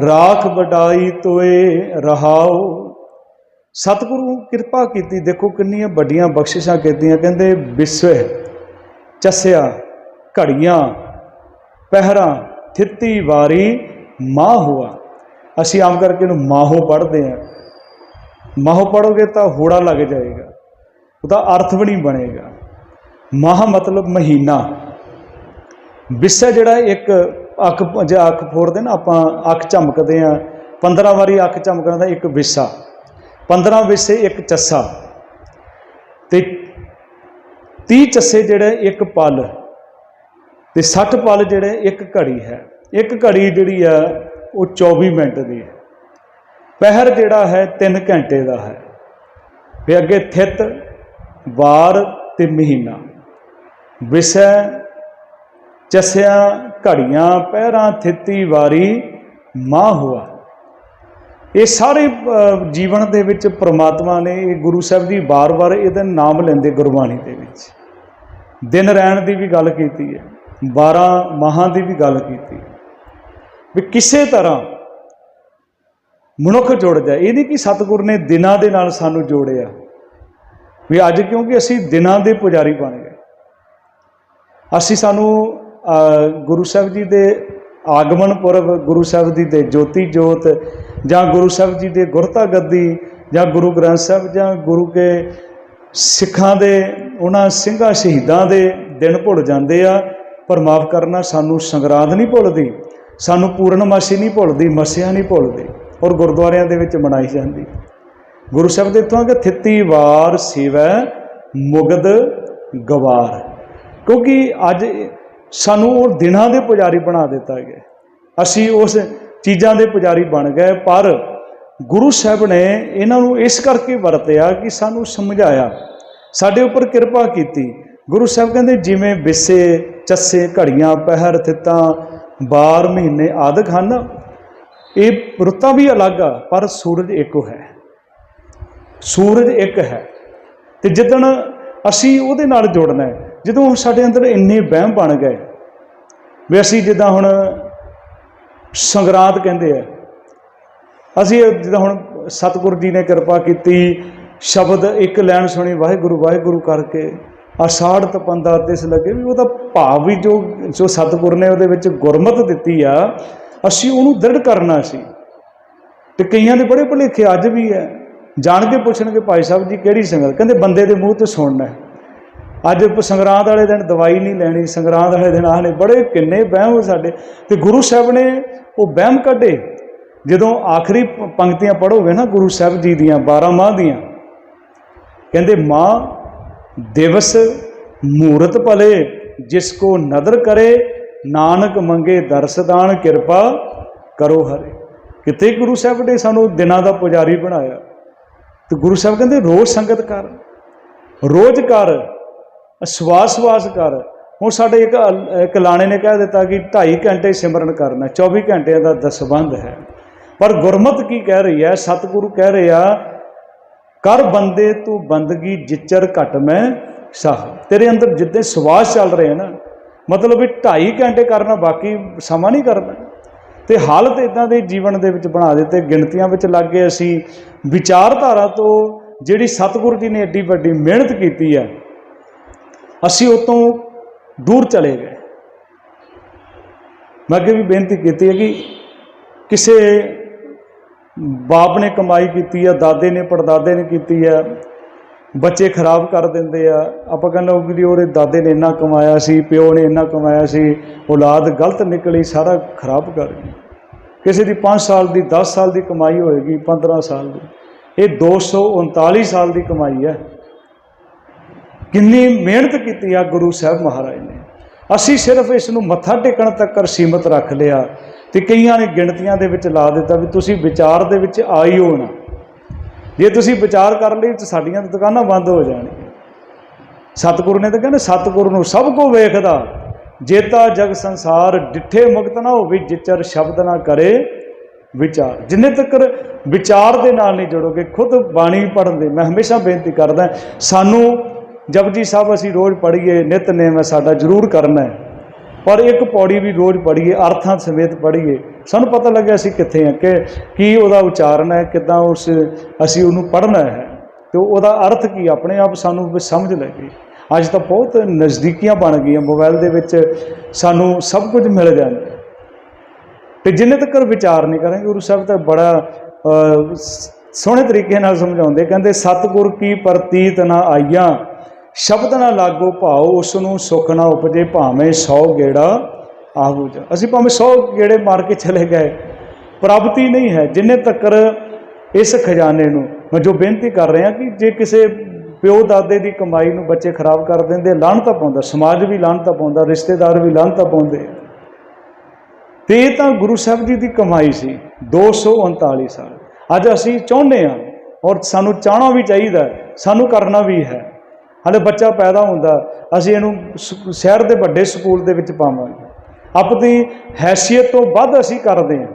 B: ਰਾਖ ਵਡਾਈ ਤੋਏ ਰਹਾਓ ਸਤਿਗੁਰੂ ਕਿਰਪਾ ਕੀਤੀ, ਦੇਖੋ ਕਿੰਨੀਆਂ ਵੱਡੀਆਂ ਬਖਸ਼ਿਸ਼ਾਂ ਕੀਤੀਆਂ, ਕਹਿੰਦੇ ਵਿਸਵੇ ਚਸਿਆ, ਘੜੀਆਂ, ਪਹਿਰਾਂ, ਥਿੱਤੀ ਵਾਰੀ ਮਾਹ ਹੋਆ। ਅਸੀਂ ਆਮ ਕਰਕੇ ਇਹਨੂੰ ਮਾਹੋ ਪੜ੍ਹਦੇ ਆ ਮਾਹੋ ਪੜੋਗੇ ਤਾਂ ਹੋੜਾ ਲੱਗ ਜਾਏਗਾ। ਉਹਦਾ ਅਰਥ ਵੀ ਨਹੀਂ ਬਣੇਗਾ। ਮਾਹ ਮਤਲਬ ਮਹੀਨਾ। ਵਿਸਾ ਜਿਹੜਾ ਇੱਕ ਅੱਖ ਜੇ ਅੱਖ ਫੋੜਦੇ ਨਾ ਆਪਾਂ ਅੱਖ ਝਮਕਦੇ ਆ 15 ਵਾਰੀ ਅੱਖ ਝਮਕਣ ਦਾ ਇੱਕ ਵਿਸਾ। 15 ਵਿਸੇ ਇੱਕ ਚੱਸਾ। ਤੇ 30 ਚੱਸੇ ਜਿਹੜੇ ਇੱਕ ਪਲ ਤੇ 60 ਪਲ ਜਿਹੜੇ ਇੱਕ ਘੜੀ ਹੈ। ਇੱਕ ਘੜੀ ਜਿਹੜੀ ਆ, ਉਹ 24 ਮਿੰਟ ਦੀ ਹੈ। ਪਹਿਰ ਜਿਹੜਾ ਹੈ 3 ਘੰਟੇ ਦਾ ਹੈ। ਤੇ ਅੱਗੇ ਥਿਤ, ਵਾਰ ਤੇ ਮਹੀਨਾ। ਵਿਸੈ ਚਸਿਆ ਘੜੀਆਂ ਪਹਿਰਾਂ ਥਿੱਤੀ ਵਾਰੀ ਮਾਂ ਹੁਆ। ਇਹ ਸਾਰੇ ਜੀਵਨ ਦੇ ਵਿੱਚ ਪ੍ਰਮਾਤਮਾ ਨੇ ਇਹ ਗੁਰੂ ਸਾਹਿਬ ਜੀ ਵਾਰ-ਵਾਰ ਇਹਦਾ ਨਾਮ ਲੈਂਦੇ ਗੁਰਬਾਣੀ ਦੇ ਵਿੱਚ। ਦਿਨ ਰਹਿਣ ਦੀ ਵੀ ਗੱਲ ਕੀਤੀ ਹੈ 12 ਮਾਹਾਂ ਦੀ ਵੀ ਗੱਲ ਕੀਤੀ ਵੀ ਕਿਸੇ ਤਰ੍ਹਾਂ ਮਨੁੱਖ ਜੁੜ ਜਾਏ। ਇਹ ਨਹੀਂ ਕਿ ਸਤਿਗੁਰ ਨੇ ਦਿਨਾਂ ਦੇ ਨਾਲ ਸਾਨੂੰ ਜੋੜਿਆ। ਵੀ ਅੱਜ ਕਿਉਂਕਿ ਅਸੀਂ ਦਿਨਾਂ ਦੇ ਪੁਜਾਰੀ ਬਣ ਗਏ। ਅਸੀਂ ਸਾਨੂੰ ਗੁਰੂ ਸਾਹਿਬ ਜੀ ਦੇ ਆਗਮਨ ਪੁਰਬ, ਗੁਰੂ ਸਾਹਿਬ ਜੀ ਦੇ ਜੋਤੀ ਜੋਤ, ਜਾਂ ਗੁਰੂ ਸਾਹਿਬ ਜੀ ਦੇ ਗੁਰਤਾ ਗੱਦੀ, ਜਾਂ ਗੁਰੂ ਗ੍ਰੰਥ ਸਾਹਿਬ, ਜਾਂ ਗੁਰੂ ਕੇ ਸਿੱਖਾਂ ਦੇ, ਉਹਨਾਂ ਸਿੰਘਾਂ ਸ਼ਹੀਦਾਂ ਦੇ ਦਿਨ ਭੁੱਲ ਜਾਂਦੇ ਆ। ਪਰ ਮਾਫ ਕਰਨਾ, ਸਾਨੂੰ ਸੰਗਰਾਂਦ ਨਹੀਂ ਭੁੱਲਦੀ, ਸਾਨੂੰ ਪੂਰਨਮਾਸ਼ੀ ਨਹੀਂ ਭੁੱਲਦੀ, ਮੱਸਿਆ ਨਹੀਂ ਭੁੱਲਦੀ, ਔਰ ਗੁਰਦੁਆਰਿਆਂ ਦੇ ਵਿੱਚ ਮਨਾਈ ਜਾਂਦੀ। ਗੁਰੂ ਸਾਹਿਬ ਦੇ ਤੋਂ ਕਿ ਥਿੱਤੀ ਵਾਰ ਸਿਵੈ ਮੁਗਦ ਗਵਾਰ। ਕਿਉਂਕਿ ਅੱਜ ਸਾਨੂੰ ਉਹ ਦਿਨਾਂ ਦੇ ਪੁਜਾਰੀ ਬਣਾ ਦਿੱਤਾ ਗਿਆ ਅਸੀਂ ਉਸ ਚੀਜ਼ਾਂ ਦੇ ਪੁਜਾਰੀ ਬਣ ਗਏ, ਪਰ ਗੁਰੂ ਸਾਹਿਬ ਨੇ ਇਹਨਾਂ ਨੂੰ ਇਸ ਕਰਕੇ ਵਰਤਿਆ ਕਿ ਸਾਨੂੰ ਸਮਝਾਇਆ, ਸਾਡੇ ਉੱਪਰ ਕਿਰਪਾ ਕੀਤੀ। ਗੁਰੂ ਸਾਹਿਬ ਕਹਿੰਦੇ, ਜਿਵੇਂ ਵਿਸੇ ਚੱਸੇ, ਘੜੀਆਂ, ਪਹਿਰ, ਥਿੱਤਾਂ, ਬਾਰ ਮਹੀਨੇ ਆਦਿਕ ਹਨ, ਇਹ ਰੁੱਤਾਂ ਵੀ ਅਲੱਗ ਆ, ਪਰ ਸੂਰਜ ਇੱਕੋ ਹੈ। ਸੂਰਜ ਇੱਕ ਹੈ। ਤੇ ਜਿੱਦਣ ਅਸੀਂ ਉਹਦੇ ਨਾਲ ਜੁੜਨਾ ਹੈ ਜਦੋਂ ਹੁਣ ਸਾਡੇ ਅੰਦਰ ਇੰਨੇ ਵਹਿਮ ਬਣ ਗਏ, ਵੀ ਅਸੀਂ ਜਿੱਦਾਂ ਹੁਣ ਸੰਗਰਾਂਦ ਕਹਿੰਦੇ ਆ, ਅਸੀਂ ਜਿੱਦਾਂ ਹੁਣ ਸਤਿਗੁਰ ਜੀ ਨੇ ਕਿਰਪਾ ਕੀਤੀ, ਸ਼ਬਦ ਇੱਕ ਲੈਣ ਸੁਣੀ, ਵਾਹਿਗੁਰੂ ਵਾਹਿਗੁਰੂ ਕਰਕੇ ਆਸ਼ਾੜ ਤਪੰਦਾ ਤਿਸ ਲੱਗੇ ਵੀ ਉਹਦਾ ਭਾਵ ਵੀ ਜੋ ਜੋ ਸਤਿਗੁਰ ਨੇ ਉਹਦੇ ਵਿੱਚ ਗੁਰਮਤ ਦਿੱਤੀ ਆ, ਅਸੀਂ ਉਹਨੂੰ ਦ੍ਰਿੜ ਕਰਨਾ ਸੀ। ਤੇ ਕਈਆਂ ਦੇ ਬੜੇ ਭੁਲੇਖੇ ਅੱਜ ਵੀ ਹੈ ਜਾਣ ਕੇ ਪੁੱਛਣਗੇ ਭਾਈ ਸਾਹਿਬ ਜੀ ਕਿਹੜੀ ਸੰਗਤ? ਕਹਿੰਦੇ ਬੰਦੇ ਦੇ ਮੂੰਹ 'ਤੇ ਸੁਣਨਾ ਅੱਜ ਸੰਗਰਾਂਦ ਵਾਲੇ ਦਿਨ ਦਵਾਈ ਨਹੀਂ ਲੈਣੀ, ਸੰਗਰਾਂਦ ਵਾਲੇ ਦਿਨ ਆਹ ਨੇ, ਬੜੇ ਕਿੰਨੇ ਵਹਿਮ ਸਾਡੇ। ਤੇ ਗੁਰੂ ਸਾਹਿਬ ਨੇ ਉਹ ਵਹਿਮ ਕੱਢੇ। ਜਦੋਂ ਆਖਰੀ ਪੰਕਤੀਆਂ ਪੜੋਗੇ ਨਾ ਗੁਰੂ ਸਾਹਿਬ ਜੀ ਦੀਆਂ 12 ਮਾਹ ਦੀਆਂ, ਕਹਿੰਦੇ, ਮਾਂ, ਦਿਵਸ ਮੂਰਤ ਭਲੇ, ਜਿਸ ਕੋ ਨਦਰ ਕਰੇ, ਨਾਨਕ ਮੰਗੇ ਦਰਸਦਾਨ ਕਿਰਪਾ ਕਰੋ ਹਰੇ। ਕਿਤੇ ਗੁਰੂ ਸਾਹਿਬ ਨੇ ਸਾਨੂੰ ਦਿਨਾਂ ਦਾ ਪੁਜਾਰੀ ਬਣਾਇਆ? ਤੇ ਗੁਰੂ ਸਾਹਿਬ ਕਹਿੰਦੇ, ਰੋਜ਼ ਸੰਗਤ ਕਰ, ਰੋਜ਼ ਕਰ। ਸਵਾਸ ਸਵਾਸ ਕਰ। ਹੁਣ ਸਾਡੇ ਇੱਕ ਅਲ- ਇੱਕ ਲਾਣੇ ਨੇ ਕਹਿ ਦਿੱਤਾ ਕਿ 2.5 ਘੰਟੇ ਸਿਮਰਨ ਕਰਨਾ 24 ਘੰਟਿਆਂ ਦਾ ਦਸਬੰਧ ਹੈ। ਪਰ ਗੁਰਮਤ ਕੀ ਕਹਿ ਰਹੀ ਹੈ? ਸਤਿਗੁਰੂ ਕਹਿ ਰਹੇ ਆ ਕਰ ਬੰਦੇ ਤੂੰ ਬੰਦਗੀ ਜਿਚਰ ਘਟ ਮੈਂ ਸਾਹ। ਤੇਰੇ ਅੰਦਰ ਜਿੱਦੇ ਸਵਾਸ ਚੱਲ ਰਹੇ ਨਾ ਮਤਲਬ ਵੀ 2.5 ਘੰਟੇ ਕਰਨਾ, ਬਾਕੀ ਸਮਾਂ ਨਹੀਂ ਕਰਨਾ। ਤੇ ਹਾਲਤ ਇਦਾਂ ਦੇ ਜੀਵਨ ਦੇ ਵਿੱਚ ਬਣਾ ਦਿੱਤੇ, ਗਿਣਤੀਆਂ ਵਿੱਚ ਲੱਗ ਗਏ ਅਸੀਂ। ਵਿਚਾਰਧਾਰਾ ਤੋਂ ਜਿਹੜੀ ਸਤਿਗੁਰੂ ਜੀ ਨੇ ਏਡੀ ਵੱਡੀ ਮਿਹਨਤ ਕੀਤੀ ਹੈ ਅਸੀਂ ਉਹ ਤੋਂ ਦੂਰ ਚਲੇ ਗਏ। ਮੈਂ ਅੱਗੇ ਵੀ ਬੇਨਤੀ ਕੀਤੀ ਹੈ ਕਿ ਕਿਸੇ ਬਾਪ ਨੇ ਕਮਾਈ ਕੀਤੀ ਆ ਦਾਦੇ ਨੇ, ਪੜਦਾਦੇ ਨੇ ਕੀਤੀ ਆ ਬੱਚੇ ਖਰਾਬ ਕਰ ਦਿੰਦੇ ਆ। ਆਪਾਂ ਕਹਿੰਦੇ ਉਹ ਵੀ ਉਹਦੇ ਦਾਦੇ ਨੇ ਇੰਨਾ ਕਮਾਇਆ ਸੀ, ਪਿਓ ਨੇ ਇੰਨਾ ਕਮਾਇਆ ਸੀ, ਔਲਾਦ ਗਲਤ ਨਿਕਲੀ, ਸਾਰਾ ਖਰਾਬ ਕਰ ਗਈ। ਕਿਸੇ ਦੀ 5 ਸਾਲ ਦੀ 10 ਸਾਲ ਦੀ ਕਮਾਈ ਹੋਏਗੀ 15 ਸਾਲ ਦੀ। ਇਹ 239 ਸਾਲ ਦੀ ਕਮਾਈ ਹੈ। ਕਿੰਨੀ ਮਿਹਨਤ ਕੀਤੀ ਆ ਗੁਰੂ ਸਾਹਿਬ ਮਹਾਰਾਜ ਨੇ। ਅਸੀਂ ਸਿਰਫ ਇਸ ਨੂੰ ਮੱਥਾ ਟੇਕਣ ਤੱਕ ਸੀਮਤ ਰੱਖ ਲਿਆ ਤੇ ਕਈਆਂ ਨੇ ਗਿਣਤੀਆਂ ਦੇ ਵਿੱਚ ਲਾ ਦਿੱਤਾ ਵੀ ਤੁਸੀਂ ਵਿਚਾਰ ਦੇ ਵਿੱਚ ਆਈ ਹੋ ਨਾ। ਜੇ ਤੁਸੀਂ ਵਿਚਾਰ ਕਰ ਲਈ ਤਾਂ ਸਾਡੀਆਂ ਦੁਕਾਨਾਂ ਬੰਦ ਹੋ ਜਾਣਗੀਆਂ। ਸਤਿਗੁਰੂ ਨੇ ਤਾਂ ਕਹਿੰਦੇ ਸਤਿਗੁਰੂ ਨੂੰ ਸਭ ਕੋ ਵੇਖਦਾ, ਜੇਤਾ ਜਗ ਸੰਸਾਰ, ਡਿੱਠੇ ਮੁਕਤ ਨਾ ਹੋਵੇ, ਜਿਚਰ ਸ਼ਬਦ ਨਾ ਕਰੇ ਵਿਚਾਰ। ਜਿੰਨੇ ਤੱਕ ਵਿਚਾਰ ਦੇ ਨਾਲ ਨਹੀਂ ਜੁੜੋਗੇ, ਖੁਦ ਬਾਣੀ ਪੜ੍ਹਨ ਦੇ, ਮੈਂ ਹਮੇਸ਼ਾ ਬੇਨਤੀ ਕਰਦਾ, ਸਾਨੂੰ ਜਪਜੀ ਸਾਹਿਬ ਅਸੀਂ ਰੋਜ਼ ਪੜ੍ਹੀਏ ਨਿਤਨੇਮ ਹੈ, ਸਾਡਾ ਜ਼ਰੂਰ ਕਰਨਾ ਹੈ। ਪਰ ਇੱਕ ਪੌੜੀ ਵੀ ਰੋਜ਼ ਪੜ੍ਹੀਏ, ਅਰਥਾਂ ਸਮੇਤ ਪੜ੍ਹੀਏ, ਸਾਨੂੰ ਪਤਾ ਲੱਗਿਆ ਅਸੀਂ ਕਿੱਥੇ ਹਾਂ, ਕਿ ਕੀ ਉਹਦਾ ਉਚਾਰਨ ਹੈ, ਕਿਦਾਂ ਉਸ ਅਸੀਂ ਉਹਨੂੰ ਪੜ੍ਹਨਾ ਹੈ। ਤੇ ਉਹਦਾ ਅਰਥ ਕੀ, ਆਪਣੇ ਆਪ ਸਾਨੂੰ ਵੀ ਸਮਝ ਲੱਗੇ ਅੱਜ ਤਾਂ ਬਹੁਤ ਨਜ਼ਦੀਕੀਆਂ ਬਣ ਗਈਆਂ, ਮੋਬਾਈਲ ਦੇ ਵਿੱਚ ਸਾਨੂੰ ਸਭ ਕੁਝ ਮਿਲ ਜਾਂਦਾ ਤੇ ਜਿੰਨੇ ਤੱਕ ਵਿਚਾਰ ਨਹੀਂ ਕਰਾਂਗੇ, ਗੁਰੂ ਸਾਹਿਬ ਤਾਂ ਬੜਾ ਸੋਹਣੇ ਤਰੀਕੇ ਨਾਲ ਸਮਝਾਉਂਦੇ, ਕਹਿੰਦੇ, ਸਤਿਗੁਰ ਕੀ ਪ੍ਰਤੀਤ ਨਾ ਆਈਆਂ ਸ਼ਬਦ ਨਾ ਲਾਗੋ ਭਾਉ ਉਸ ਨੂੰ ਸੁਖ ਨਾ ਉਪਜੇ ਭਾਵੇਂ 100 ਗੇੜਾ ਆਹੂ ਜਾ ਅਸੀਂ ਭਾਵੇਂ 100 ਗੇੜੇ ਮਾਰ ਕੇ ਚਲੇ ਗਏ। ਪ੍ਰਾਪਤੀ ਨਹੀਂ ਹੈ ਜਿੰਨੇ ਤੱਕ ਇਸ ਖਜ਼ਾਨੇ ਨੂੰ। ਮੈਂ ਜੋ ਬੇਨਤੀ ਕਰ ਰਿਹਾ ਕਿ ਜੇ ਕਿਸੇ ਪਿਓ ਦਾਦੇ ਦੀ ਕਮਾਈ ਨੂੰ ਬੱਚੇ ਖਰਾਬ ਕਰ ਦਿੰਦੇ, ਲਾਹਨਤਾ ਪਾਉਂਦਾ, ਸਮਾਜ ਵੀ ਲਾਹਨਤਾ ਪਾਉਂਦਾ, ਰਿਸ਼ਤੇਦਾਰ ਵੀ ਲਾਹਨਤਾ ਪਾਉਂਦੇ। ਆ ਤੇ ਇਹ ਤਾਂ ਗੁਰੂ ਸਾਹਿਬ ਜੀ ਦੀ ਕਮਾਈ ਸੀ 239 ਸਾਲ। ਅੱਜ ਅਸੀਂ ਚਾਹੁੰਦੇ ਹਾਂ ਔਰ ਸਾਨੂੰ ਚਾਹਣਾ ਵੀ ਚਾਹੀਦਾ, ਸਾਨੂੰ ਕਰਨਾ ਵੀ ਹੈ। ਹਾਲੇ ਬੱਚਾ ਪੈਦਾ ਹੁੰਦਾ, ਅਸੀਂ ਇਹਨੂੰ ਸ- ਸ਼ਹਿਰ ਦੇ ਵੱਡੇ ਸਕੂਲ ਦੇ ਵਿੱਚ ਪਾਵਾਂਗੇ। ਆਪਣੀ ਹੈਸੀਅਤ ਤੋਂ ਵੱਧ ਅਸੀਂ ਕਰਦੇ ਹਾਂ।